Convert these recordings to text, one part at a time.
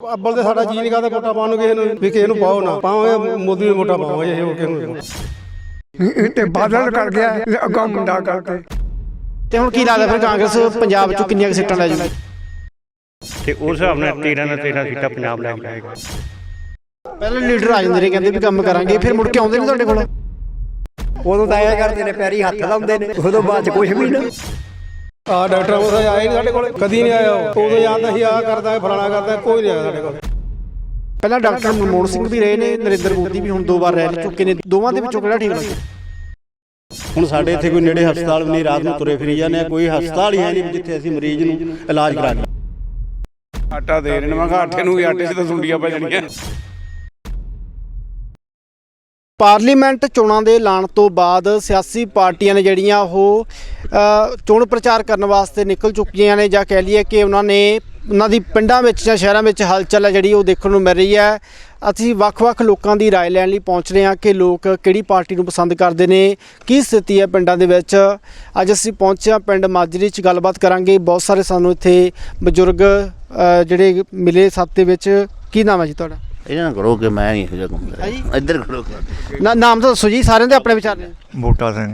ਅੱਬਲ ਤੇ ਸਾਡਾ ਜੀ ਨਹੀਂ ਕਰਦਾ ਵੋਟਾਂ ਪਾਉਣ ਨੂੰ ਕਿਸੇ ਨੂੰ ਵੀ ਕਿਸੇ ਨੂੰ ਪਾਓ ਨਾ। ਪਾਵਾਂਗੇ ਮੋਦੀ ਨੂੰ ਵੋਟਾਂ ਪਾਵਾਂਗੇ ਇਹ ਨੂੰ ਨਹੀਂ। ਤੇ ਬਾਦਲ ਕਰ ਗਿਆ ਅੱਗੋਂ ਮੁੰਡਾ ਕਰਕੇ ਤੇ ਹੁਣ ਕੀ ਲੱਗਦਾ ਫਿਰ ਕਾਂਗਰਸ ਪੰਜਾਬ ਚੋਂ ਕਿੰਨੀਆਂ ਕੁ ਸੀਟਾਂ ਲੈ ਜੂਗੀ? ਤੇ ਉਸ ਹਿਸਾਬ ਨਾਲ 13 ਨਾਲ 13 ਸੀਟਾਂ ਪੰਜਾਬ ਲੈ ਕੇ ਆਏਗਾ ਪਹਿਲਾਂ ਲੀਡਰ ਆ ਜਾਂਦੇ ਨੇ ਕਹਿੰਦੇ ਵੀ ਕੰਮ ਕਰਾਂਗੇ ਫਿਰ ਮੁੜ ਕੇ ਆਉਂਦੇ ਨਹੀਂ ਤੁਹਾਡੇ ਕੋਲ? ਉਦੋਂ ਤਾਂ ਐਂ ਕਰਦੇ ਨੇ ਪੈਰੀ ਹੱਥ ਲਾਉਂਦੇ ਨੇ ਉਦੋਂ ਬਾਅਦ ਚ ਕੁਝ ਵੀ ਨਾ। ਆ ਡਾਕਟਰ ਉਹ ਆਏ ਨਹੀਂ ਸਾਡੇ ਕੋਲ ਕਦੀ ਨਹੀਂ ਆਇਆ ਉਹ। ਉਦੋਂ ਜਾਂਦਾ ਸੀ ਆ ਕਰਦਾ ਫਲਾਣਾ ਕਰਦਾ ਕੋਈ ਨਹੀਂ ਆਇਆ ਸਾਡੇ ਕੋਲ। ਪਹਿਲਾਂ ਡਾਕਟਰ ਮਨਮੋਹਨ ਸਿੰਘ ਵੀ ਰਹੇ ਨੇ ਨਰਿੰਦਰ ਮੋਦੀ ਵੀ ਹੁਣ ਦੋ ਵਾਰ ਰਹਿ ਚੁੱਕੇ ਨੇ। ਦੋਵਾਂ ਦੇ ਵਿੱਚੋਂ ਕਿਹੜਾ ਠੀਕ ਲੱਗਦਾ ਹੁਣ ਸਾਡੇ ਇੱਥੇ ਕੋਈ ਨੇੜੇ ਹਸਪਤਾਲ ਵੀ ਨਹੀਂ ਰਾਤ ਨੂੰ ਤੁਰੇ ਫਿਰੀ ਜਾਂਦੇ ਆ। ਕੋਈ ਹਸਪਤਾਲ ਹੀ ਹੈ ਨਹੀਂ ਜਿੱਥੇ ਅਸੀਂ ਮਰੀਜ਼ ਨੂੰ ਇਲਾਜ ਕਰਾ ਲਈਏ ਆਟਾ ਦੇ ਰਹੇ ਨੇ ਮੈਂ ਕਿਹਾ ਆਟੇ ਨੂੰ ਵੀ ਆਟੇ 'ਚ ਤਾਂ ਸੁੰਡੀਆਂ ਪੈ ਜਾਣੀਆਂ। ਪਾਰਲੀਮੈਂਟ ਚੋਣਾਂ ਦੇ ਐਲਾਨ ਤੋਂ ਬਾਅਦ ਸਿਆਸੀ ਪਾਰਟੀਆਂ ਨੇ ਜਿਹੜੀਆਂ ਉਹ ਅ, ਚੋਣ ਪ੍ਰਚਾਰ ਕਰਨ ਵਾਸਤੇ ਨਿਕਲ ਚੁੱਕੀਆਂ ਨੇ ਜਾਂ ਕਹਿ ਲਈਏ ਕਿ ਉਹਨਾਂ ਨੇ ਉਹਨਾਂ ਦੀ ਪਿੰਡਾਂ ਵਿੱਚ ਜਾਂ ਸ਼ਹਿਰਾਂ ਵਿੱਚ ਹਲਚਲ ਹੈ ਜਿਹੜੀ ਉਹ ਦੇਖਣ ਨੂੰ ਮਿਲ ਰਹੀ ਹੈ ਅਸੀਂ ਵੱਖ-ਵੱਖ ਲੋਕਾਂ ਦੀ رائے ਲੈਣ ਲਈ ਪਹੁੰਚ ਰਹੇ ਹਾਂ ਕਿ ਲੋਕ ਕਿਹੜੀ ਪਾਰਟੀ ਨੂੰ ਪਸੰਦ ਕਰਦੇ ਨੇ ਕੀ ਸਥਿਤੀ ਹੈ ਪਿੰਡਾਂ ਦੇ ਵਿੱਚ ਅੱਜ ਅਸੀਂ ਪਹੁੰਚੇ ਹਾਂ ਪਿੰਡ ਮਾਜਰੀ 'ਚ ਗੱਲਬਾਤ ਕਰਾਂਗੇ ਬਹੁਤ ਸਾਰੇ ਸਾਨੂੰ ਇੱਥੇ ਬਜ਼ੁਰਗ ਅ, ਜਿਹੜੇ ਮਿਲੇ ਸਾਥ ਦੇ ਵਿੱਚ ਕੀ ਨਾਮ ਹੈ ਜੀ ਤੁਹਾਡਾ ਇਹਨਾਂ ਨਾਲ ਕਰੋ ਕਿ ਮੈਂ ਨਹੀਂ ਇਹੋ ਜਿਹਾ ਕੰਮ। ਕਰਿਆ। ਇੱਧਰ ਕਰੋ। ਨਾ ਨਾਮ ਤਾਂ ਦੱਸੋ ਜੀ ਸਾਰਿਆਂ ਦੇ ਆਪਣੇ ਵਿਚਾਰ ਨੇ। ਬੂਟਾ ਸਿੰਘ।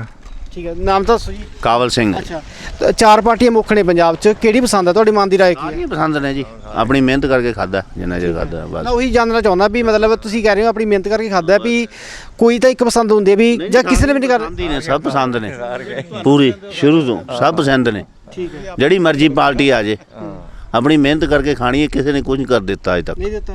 ਠੀਕ ਹੈ ਨਾਮ ਤਾਂ ਦੱਸੋ ਜੀ। ਕਾਬਲ ਸਿੰਘ। ਅੱਛਾ ਤਾਂ ਚਾਰ ਪਾਰਟੀਆਂ ਮੁੱਖ ਨੇ ਪੰਜਾਬ 'ਚ। ਕਿਹੜੀ ਪਸੰਦ ਹੈ ਤੁਹਾਡੀ ਮਨ ਦੀ ਰਾਏ ਕੀ ਹੈ? ਸਾਰੀਆਂ ਪਸੰਦ ਨੇ ਜੀ। ਆਪਣੀ ਮਿਹਨਤ ਕਰਕੇ ਖਾਦਾ ਜਿੰਨਾ ਚਿਰ ਖਾਦਾ ਬਸ। ਉਹੀ ਜਾਣਨਾ ਚਾਹੁੰਦਾ ਵੀ ਮਤਲਬ ਤੁਸੀਂ ਕਹਿ ਰਹੇ ਹੋ ਆਪਣੀ ਮਿਹਨਤ ਕਰਕੇ ਖਾਦਾ ਵੀ ਕੋਈ ਤਾਂ ਇੱਕ ਪਸੰਦ ਹੁੰਦੀ ਹੈ ਵੀ ਜਾਂ ਕਿਸੇ ਨੇ ਵੀ ਨਹੀਂ ਕਰ ਪਸੰਦ ਹੀ ਨੇ ਸਭ ਪਸੰਦ ਨੇ। ਪੂਰੀ ਸ਼ੁਰੂ ਤੋਂ ਸਭ ਪਸੰਦ ਨੇ। ਠੀਕ ਹੈ। ਜਿਹੜੀ ਮਰਜ਼ੀ ਪਾਰਟੀ ਆ ਜੇ। ਆਪਣੀ ਮਿਹਨਤ ਕਰਕੇ ਖਾਣੀ ਹੈ ਕਿਸੇ ਨੇ ਕੁਝ ਨਹੀਂ ਕਰ ਦਿੱਤਾ ਅਜੇ ਤੱਕ। ਨਹੀਂ ਦਿੱਤਾ।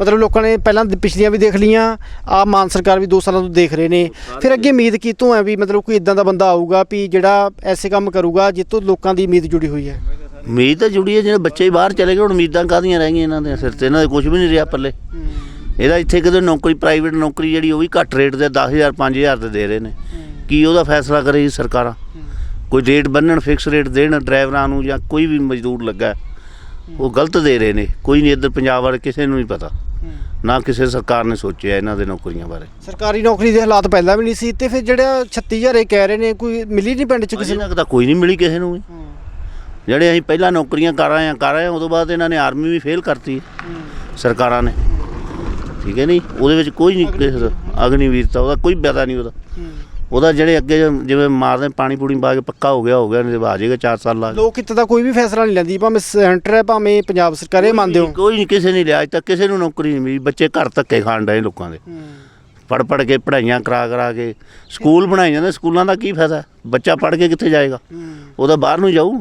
ਮਤਲਬ ਲੋਕਾਂ ਨੇ ਪਹਿਲਾਂ ਦ- ਪਿਛਲੀਆਂ ਵੀ ਦੇਖ ਲੀਆਂ ਆ ਮਾਨ ਸਰਕਾਰ ਵੀ 2 ਸਾਲਾਂ ਤੋਂ ਦੇਖ ਰਹੇ ਨੇ। ਫਿਰ ਅੱਗੇ ਉਮੀਦ ਕੀਤੋਂ ਹੈ ਵੀ ਮਤਲਬ ਕੋਈ ਇਦਾਂ ਦਾ ਬੰਦਾ ਆਊਗਾ ਵੀ ਜਿਹੜਾ ਐਸੇ ਕੰਮ ਕਰੂਗਾ ਜਿੱਤੋਂ ਲੋਕਾਂ ਦੀ ਉਮੀਦ ਜੁੜੀ ਹੋਈ ਹੈ? ਉਮੀਦ ਤਾਂ ਜੁੜੀ ਹੈ ਜਿਹੜੇ ਬੱਚੇ ਬਾਹਰ ਚਲੇ ਗਏ ਹੁਣ ਉਮੀਦਾਂ ਕਾਹਦੀਆਂ ਰਹਿ ਗਈਆਂ ਇਹਨਾਂ ਦੇ ਸਿਰ ਤੇ? ਇਹਨਾਂ ਦੇ ਕੁਝ ਵੀ ਨਹੀਂ ਰਿਹਾ ਪੱਲੇ। ਇਹਦਾ ਇੱਥੇ ਕਿਤੇ ਨੌਕਰੀ ਪ੍ਰਾਈਵੇਟ ਨੌਕਰੀ ਜਿਹੜੀ ਉਹ ਵੀ ਘੱਟ ਰੇਟ ਤੇ 10000 5000 ਤੇ ਦੇ ਰਹੇ ਨੇ। ਕੀ ਉਹਦਾ ਫੈਸਲਾ ਕਰੇ ਸਰਕਾਰਾਂ? ਕੋਈ ਰੇਟ ਬੰਨਣ ਫਿਕਸ ਰੇਟ ਦੇਣ ਡਰਾਈਵਰਾਂ ਨੂੰ ਜਾਂ ਕੋਈ ਵੀ ਮਜ਼ਦੂਰ ਲੱਗਾ ਉਹ ਗਲਤ ਦੇ ਰਹੇ ਨੇ। ਕੋਈ ਨਹੀਂ ਇੱਧਰ ਪੰਜਾਬ ਵਾਲੇ ਕਿਸੇ ਨੂੰ ਨਹੀਂ ਪਤਾ। ਨਾ ਕਿਸੇ ਸਰਕਾਰ ਨੇ ਸੋਚਿਆ ਇਹਨਾਂ ਦੇ ਨੌਕਰੀਆਂ ਬਾਰੇ। ਸਰਕਾਰੀ ਨੌਕਰੀ ਦੇ ਹਾਲਾਤ ਪਹਿਲਾਂ ਵੀ ਨਹੀਂ ਸੀ ਤੇ ਫਿਰ ਜਿਹੜਾ 36000 ਇਹ ਕਹਿ ਰਹੇ ਨੇ ਕੋਈ ਮਿਲੀ ਨਹੀਂ ਪਿੰਡ 'ਚ ਕਿਸੇ ਨੂੰ? ਤਾਂ ਕੋਈ ਨਹੀਂ ਮਿਲੀ ਕਿਸੇ ਨੂੰ ਵੀ। ਜਿਹੜੇ ਅਸੀਂ ਪਹਿਲਾਂ ਨੌਕਰੀਆਂ ਕਰ ਆਏ ਆ ਕਰ ਆਏ ਹਾਂ, ਉਦੋਂ ਬਾਅਦ ਇਹਨਾਂ ਨੇ ਆਰਮੀ ਵੀ ਫੇਲ ਕਰਤੀ। ਸਰਕਾਰਾਂ ਨੇ। ਠੀਕ ਹੈ ਨਹੀਂ? ਉਹਦੇ ਵਿੱਚ ਕੋਈ ਨਹੀਂ ਕਿਸੇ ਦਾ। ਅਗਨੀਵੀਰਤਾ ਉਹਦਾ ਕੋਈ ਪਤਾ ਨਹੀਂ ਉਹਦਾ। ਉਹਦਾ ਜਿਹੜੇ ਅੱਗੇ ਜਿਵੇਂ ਮਾਰਦੇ ਪਾਣੀ ਪੂਣੀ ਪਾ ਕੇ ਪੱਕਾ ਹੋ ਗਿਆ ਹੋ ਗਿਆ ਨਹੀਂ ਤੇ ਆ ਜਾਏਗਾ 4 ਸਾਲ ਲਾ ਲੋਕ ਕਿਤੇ ਦਾ ਕੋਈ ਵੀ ਫੈਸਲਾ ਨਹੀਂ ਲੈਂਦੀ ਭਾਵੇਂ ਸੈਂਟਰ ਹੈ ਭਾਵੇਂ ਪੰਜਾਬ ਸਰਕਾਰ ਇਹ ਮੰਨਦੇ ਹੋ? ਕੋਈ ਨਹੀਂ ਕਿਸੇ ਨੇ ਲਿਆ ਅੱਜ ਤੱਕ ਕਿਸੇ ਨੂੰ ਨੌਕਰੀ ਨਹੀਂ ਮਿਲੀ ਬੱਚੇ ਘਰ ਧੱਕੇ ਖਾਣ ਡਏ ਲੋਕਾਂ ਦੇ। ਪੜ ਪੜ ਕੇ ਪੜ੍ਹਾਈਆਂ ਕਰਾ ਕਰਾ ਕੇ ਸਕੂਲ ਬਣਾਈ ਜਾਂਦੇ ਸਕੂਲਾਂ ਦਾ ਕੀ ਫਾਇਦਾ? ਬੱਚਾ ਪੜ ਕੇ ਕਿੱਥੇ ਜਾਏਗਾ? ਉਹਦਾ ਬਾਹਰ ਨੂੰ ਜਾਊ।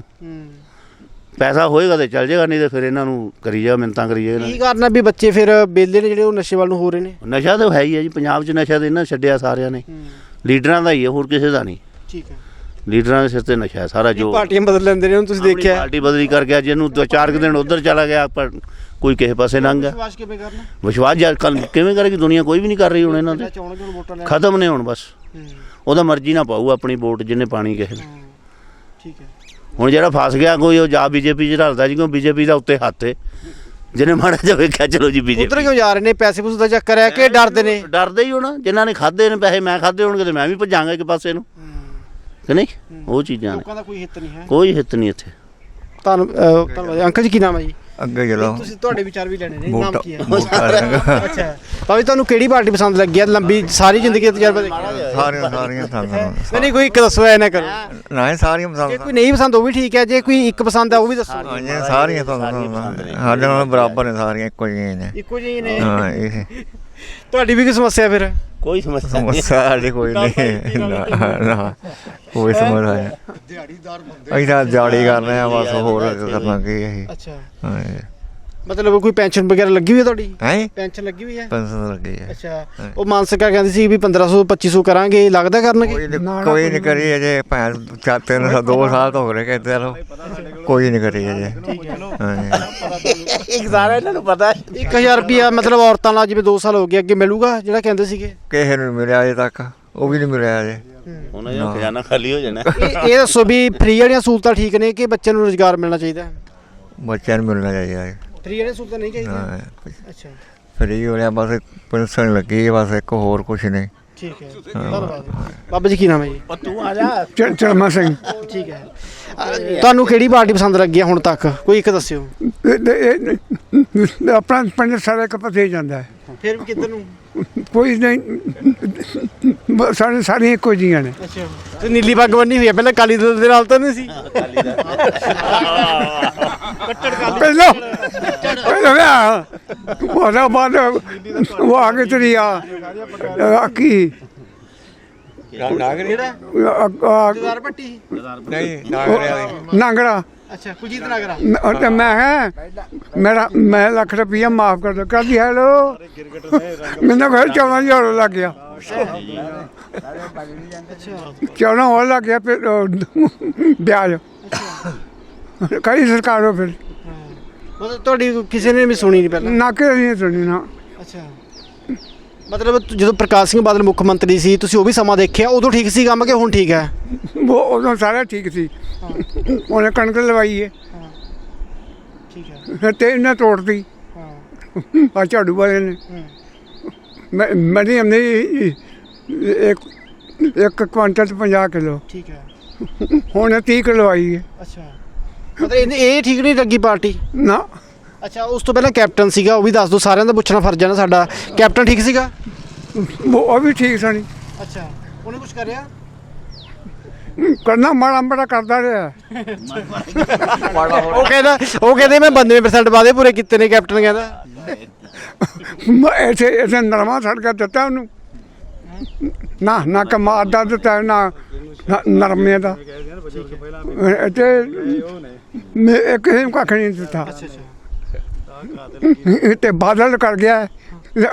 ਪੈਸਾ ਹੋਏਗਾ ਤੇ ਚੱਲ ਜਾਏਗਾ ਨਹੀਂ ਤੇ ਫਿਰ ਇਹਨਾਂ ਨੂੰ ਕਰੀ ਜਾ ਮਿੰਤਾਂ ਕਰੀ ਜਾ ਕੀ ਕਰਨਾ ਵੀ ਬੱਚੇ ਫਿਰ ਬੇਲੇ ਨੇ ਜਿਹੜੇ ਉਹ ਨਸ਼ੇ ਵੱਲ ਨੂੰ ਹੋ ਰਹੇ ਨੇ? ਨੂੰ। ਨਸ਼ਾ ਤਾਂ ਹੈ ਹੀ ਹੈ ਜੀ ਪੰਜਾਬ 'ਚ ਨਸ਼ਾ ਤੇ ਇਹਨਾਂ ਛੱਡਿਆ ਸਾਰਿਆਂ ਨੇ। ਲੀਡਰਾਂ ਦਾ ਹੀ ਹੈ ਹੋਰ ਕਿਸੇ ਦਾ ਨਹੀਂ। ਠੀਕ ਹੈ। ਲੀਡਰਾਂ ਦੇ ਸਿਰ ਤੇ ਨਸ਼ਾ ਹੈ ਸਾਰਾ ਜੋ ਪਾਰਟੀਆਂ ਬਦਲ ਲੈਂਦੇ ਨੇ ਹੁਣ ਤੁਸੀਂ ਦੇਖਿਆ ਪਾਰਟੀ ਬਦਲੀ ਕਰ ਗਿਆ ਜਿਹਨੂੰ ਦੋ ਚਾਰ ਕੁ ਦਿਨ ਉਧਰ ਚਲਾ ਗਿਆ ਪਰ ਕੋਈ ਕਿਸੇ ਪਾਸੇ ਲੰਘ ਗਿਆ। ਵਿਸ਼ਵਾਸ ਕਿਵੇਂ ਕਰਨਾ? ਵਿਸ਼ਵਾਸ ਕੱਲ ਕਿਵੇਂ ਕਰੇਗੀ ਦੁਨੀਆ ਕੋਈ ਵੀ ਨਹੀਂ ਕਰ ਰਹੀ ਹੁਣ ਇਹਨਾਂ ਦੇ। ਹੁਣ ਵੋਟਾਂ ਖਤਮ ਨੇ ਹੁਣ ਬਸ। ਉਹਦਾ ਮਰਜ਼ੀ ਨਾ ਪਾਊ ਆਪਣੀ ਵੋਟ ਜਿੰਨੇ ਪਾਣੀ ਕਿਸੇ ਨੇ। ਠੀਕ ਹੈ। ਹੁਣ ਜਿਹੜਾ ਫਸ ਗਿਆ ਕੋਈ ਉਹ ਜਾ ਬੀਜੇਪੀ ਚ ਰਲਦਾ ਜੀ ਕਿਉਂ ਬੀਜੇਪੀ ਦਾ ਉੱਤੇ ਹੱਥ ਹੈ ਜਿਹਨੇ ਮਾੜਾ ਜਿਹਾ ਵੇਖਿਆ ਚਲੋ ਜੀ ਉਧਰ ਬੀਜੇਪੀ ਕਿਉਂ ਜਾ ਰਹੇ ਨੇ? ਪੈਸੇ ਪੂਸੇ ਦਾ ਚੱਕਰ ਹੈ ਕਿ ਡਰਦੇ ਨੇ? ਡਰਦੇ ਹੀ ਹੋਣਾ। ਜਿਨ੍ਹਾਂ ਨੇ ਖਾਦੇ ਨੇ ਪੈਸੇ ਮੈਂ ਖਾਦੇ ਹੋਣਗੇ ਤੇ ਮੈਂ ਵੀ ਭੱਜਾਂਗਾ ਇੱਕ ਪਾਸੇ ਨੂੰ। ਕਿ ਨਹੀਂ? ਉਹ ਚੀਜ਼ਾਂ ਨੇ। ਲੋਕਾਂ ਦਾ ਕੋਈ ਹਿੱਤ ਨਹੀਂ ਹੈ। ਕੋਈ ਹਿੱਤ ਨਹੀਂ ਇੱਥੇ। ਅਹ ਧੰਨਵਾਦ। ਅੰਕਲ ਜੀ ਕੀ ਨਾਮ ਹੈ ਜੀ? ਅੱਗੇ ਚਲੋ। ਤੁਸੀਂ ਤੁਹਾਡੇ ਵਿਚਾਰ ਵੀ ਲੈਣੇ ਨੇ ਨਾਮ ਕੀ ਹੈ? ਅੱਛਾ। ਭਾਵੇਂ ਤੁਹਾਨੂੰ ਕਿਹੜੀ ਪਾਰਟੀ ਪਸੰਦ ਲੱਗੀ ਹੈ ਲੰਬੀ ਸਾਰੀ ਜ਼ਿੰਦਗੀ ਦਾ ਤਜਰਬਾ ਦੇਖਿਆ ਸਾਰੀਆਂ ਸਾਰੀਆਂ ਪਸੰਦ ਨਹੀਂ ਨਹੀਂ ਕੋਈ ਇੱਕ ਦੱਸੋ ਐ ਨਾ ਕਰੋ। ਨਾ ਸਾਰੀਆਂ ਜੇ ਪਸੰਦ ਕੋਈ ਨਹੀਂ ਪਸੰਦ ਉਹ ਵੀ ਠੀਕ ਹੈ ਜੇ ਕੋਈ ਇੱਕ ਪਸੰਦ ਹੈ ਉਹ ਵੀ ਦੱਸੋ। ਹਾਂਜੀ ਸਾਰੀਆਂ ਪਸੰਦ ਸਾਡੇ ਨਾਲ ਬਰਾਬਰ ਨੇ ਸਾਰੀਆਂ ਇੱਕੋ ਜਿਹੀਆਂ ਨੇ। ਇੱਕੋ ਜਿਹੀ ਨੇ। ਹਾਂ ਇਹ ਤੁਹਾਡੀ ਵੀ ਕੋਈ ਸਮੱਸਿਆ ਫਿਰ? ਕੋਈ ਸਮੱਸਿਆ ਨਹੀਂ। ਸਮੱਸਿਆ ਸਾਡੀ ਕੋਈ ਨਹੀਂ। ਨਾ ਨਾ ਕੋਈ ਸਮੱਸਿਆ ਨਹੀਂ। ਦਿਹਾੜੀਦਾਰ ਬੰਦੇ ਅਸੀਂ ਤਾਂ ਦਿਹਾੜੀ ਕਰ ਰਹੇ ਆ ਬਸ ਹੋਰ ਕਰਨਾ ਕੀ ਹੈ ਅੱਛਾ। ਹਾਂ ਮਤਲਬ ਕੋਈ ਪੈਨਸ਼ਨ ਵਗੈਰਾ ਲੱਗੀ ਹੋਈ ਹੈ ਤੁਹਾਡੀ? ਹੈ? ਪੈਨਸ਼ਨ ਲੱਗੀ ਹੋਈ ਹੈ ਪੈਨਸ਼ਨ ਲੱਗੀ ਹੈ ਅੱਛਾ। ਉਹ ਮਾਨ ਸਰਕਾਰ ਕਹਿੰਦੀ ਸੀ ਵੀ 1500 2500 ਕਰਾਂਗੇ ਲੱਗਦਾ ਕਰਨਗੇ? ਕੋਈ ਨੀ- ਨਹੀਂ ਕਰੀ ਅਜੇ ਭੈਣ ਚਾਰ ਤਿੰਨ ਸਾਲ ਦੋ ਸਾਲ ਤੋਂ ਹੋ ਗਏ ਕਹਿੰਦੇ ਲੋ ਕੋਈ ਨਹੀਂ ਕਰੀ ਅਜੇ। ਇੱਕ ਸਾਰਾ ਇਹਨਾਂ ਨੂੰ ਪਤਾ 1000 ਰੁਪਿਆ ਮਤਲਬ ਔਰਤਾਂ ਨਾਲ ਜਿਵੇਂ 2 ਸਾਲ ਹੋ ਗਏ ਅੱਗੇ ਮਿਲੂਗਾ ਜਿਹੜਾ ਕਹਿੰਦੇ ਸੀਗੇ? ਕਿਸੇ ਨੂੰ ਨੀ ਮਿਲਿਆ ਅਜੇ ਤੱਕ ਉਹ ਵੀ ਨਹੀਂ ਮਿਲਿਆ ਅਜੇ। ਉਹਨਾਂ ਦਾ ਖਜ਼ਾਨਾ ਖਾਲੀ ਹੋ ਜਾਣਾ। ਇਹ ਇਹ ਦੱਸੋ ਵੀ ਫ੍ਰੀ ਵਾਲੀਆਂ ਸਹੂਲਤਾਂ ਠੀਕ ਨੇ ਕਿ ਬੱਚਿਆਂ ਨੂੰ ਰੋਜ਼ਗਾਰ ਮਿਲਣਾ ਚਾਹੀਦਾ? ਬੱਚਿਆਂ ਨੂੰ ਮਿਲਣਾ ਚਾਹੀਦਾ ਹੈ। ਫ੍ਰੀ ਵਾਲੀਆਂ ਸਹੂਲਤਾਂ ਨਹੀਂ ਚਾਹੀਦੀਆਂ ਹਾਂ ਅੱਛਾ ਫਰੀ ਹੋ ਰਿਹਾ ਬਸ ਪੈਨਸ਼ਨ ਲੱਗੀ ਹੈ, ਬਸ ਇੱਕ ਹੋਰ ਕੁਝ ਨਹੀਂ ਠੀਕ ਹੈ ਧੰਨਵਾਦ ਬਾਬਾ ਜੀ ਕੀ ਨਾਮ ਹੈ ਜੀ ਚਲਮਾ ਸਿੰਘ ਠੀਕ ਹੈ ਅ, ਤੁਹਾਨੂੰ ਕਿਹੜੀ ਪਾਰਟੀ ਪਸੰਦ ਲੱਗੀ ਹੈ ਹੁਣ ਤੱਕ ਕੋਈ ਇੱਕ ਦੱਸਿਓ ਆਪਣਾ ਪਿੰਡ ਸਾਰੇ ਕਪਥੇ ਜਾਂਦਾ ਹੈ ਫਿਰ ਵੀ ਕਿੱਧਰ ਨੂੰ? ਕੋਈ ਨਹੀਂ। ਬ- ਸਾਰੇ ਸਾਰੀਆਂ ਇੱਕੋ ਜੀਆਂ ਨੇ। ਅੱਛਾ। ਤੇ ਨੀਲੀ ਪੱਗ ਬੰਨੀ ਹੋਈ ਹੈ ਪਹਿਲਾਂ ਕਾਲੀ ਦਲ ਦੇ ਨਾਲ ਤਾਂ ਨਹੀਂ ਸੀ? ਪਹਿਲਾਂ ਪਹਿਲਾਂ ਵਿਆਹ ਉਹਦਾ ਬਾਅਦ ਉਹ ਆ ਕੇ ਤੇਰੀ ਆ। ਆ ਕੀ ਕਿਹੜਾ? ਆ- ਆ- ਜਦਾਰ ਪੱਟੀ ਨਾਂਗੜਾ। ਅੱਛਾ ਕੁਲਜੀਤ ਨਗਰਾ ਮੈਂ- ਤੇ ਮੈਂ ਕਿਹਾ, ਮੇਰਾ ਮੈਂ ਲੱਖ ਰੁਪਈਆ ਮਾਫ ਕਰ ਦੋ ਕਹਿੰਦੀ ਹੈਲੋ? ਮੈਨੂੰ ਫਿਰ 14000 ਲੱਗ ਗਿਆ। 14 ਹੋਰ ਲੱਗ ਗਿਆ ਫਿਰ ਵਿਆਜ ਕਈ ਸਰਕਾਰੋਂ ਫਿਰ। ਮਤਲਬ ਤੁਹਾਡੀ ਕਿਸੇ ਨੇ ਵੀ ਸੁਣੀ ਨਹੀਂ ਪਹਿਲਾਂ? ਨਾ ਕਿ ਨਹੀਂ ਸੁਣੀ ਨਾ। ਅੱਛਾ। ਮਤਲਬ ਤ- ਜਦੋਂ ਪ੍ਰਕਾਸ਼ ਸਿੰਘ ਬਾਦਲ ਮੁੱਖ ਮੰਤਰੀ ਸੀ ਤੁਸੀਂ ਉਹ ਵੀ ਸਮਾਂ ਦੇਖਿਆ? ਉਦੋਂ ਠੀਕ ਸੀ ਕੰਮ ਕਿ ਹੁਣ ਠੀਕ ਹੈ? ਉਹ ਉਦੋਂ ਸਾਰਾ ਠੀਕ ਸੀ। ਉਹਨੇ ਕਣਕ ਲਵਾਈ ਹੈ। ਠੀਕ ਹੈ। ਫਿਰ ਤੇ ਇਹਨੇ ਤੋੜਤੀ। ਹਾਂ। ਆ ਝਾੜੂ ਵਾਲੇ ਨੇ। ਮੈਂ ਮਨੀ ਹਮਨੇ ਇੱਕ ਇੱਕ ਕੁਆਂਟਲ ਤੇ 50 ਕਿਲੋ। ਠੀਕ ਹੈ। ਹੁਣ 30 ਕਿਲੋ ਆਈ ਹੈ ਅੱਛਾ। ਮਤਲਬ ਇਹ ਠੀਕ ਨਹੀਂ ਲੱਗੀ ਪਾਰਟੀ? ਨਾ। ਅੱਛਾ ਉਸ ਤੋਂ ਪਹਿਲਾਂ ਕੈਪਟਨ ਸੀਗਾ ਉਹ ਵੀ ਦੱਸ ਦਿਓ ਸਾਰਿਆਂ ਦਾ ਪੁੱਛਣਾ ਫਰਜ਼ ਹੈ ਨਾ ਸਾਡਾ। ਕੈਪਟਨ ਠੀਕ ਸੀਗਾ? ਉਹ ਵੀ ਠੀਕ ਸਣੀ ਅੱਛਾ ਉਹਨੇ ਕੁਝ ਕਰਿਆ? ਕਰਨਾ ਮਾੜਾ ਮਾੜਾ ਕਰਦਾ ਰਿਹਾ। ਉਹ ਕਹਿੰਦਾ ਉਹ ਕਹਿੰਦੇ ਮੈਂ 92% ਵਾਅਦੇ ਪੂਰੇ ਕੀਤੇ ਨੇ ਕੈਪਟਨ ਕਹਿੰਦਾ। ਮੈਂ ਇਥੇ ਇਥੇ ਨਰਮਾ ਸੜਕਾ ਦਿੱਤਾ ਉਹਨੂੰ। ਨਾ ਨਾ ਕਮਾਦ ਦਾ ਦਿੱਤਾ ਨਾ ਨਾ ਨਰਮੇ ਦਾ। ਤੇ ਮੈਂ ਇੱਕ ਹੀ ਕੱਖ ਨਹੀਂ ਦਿੱਤਾ। ਤੇ ਬਾਦਲ ਕਰ ਗਿਆ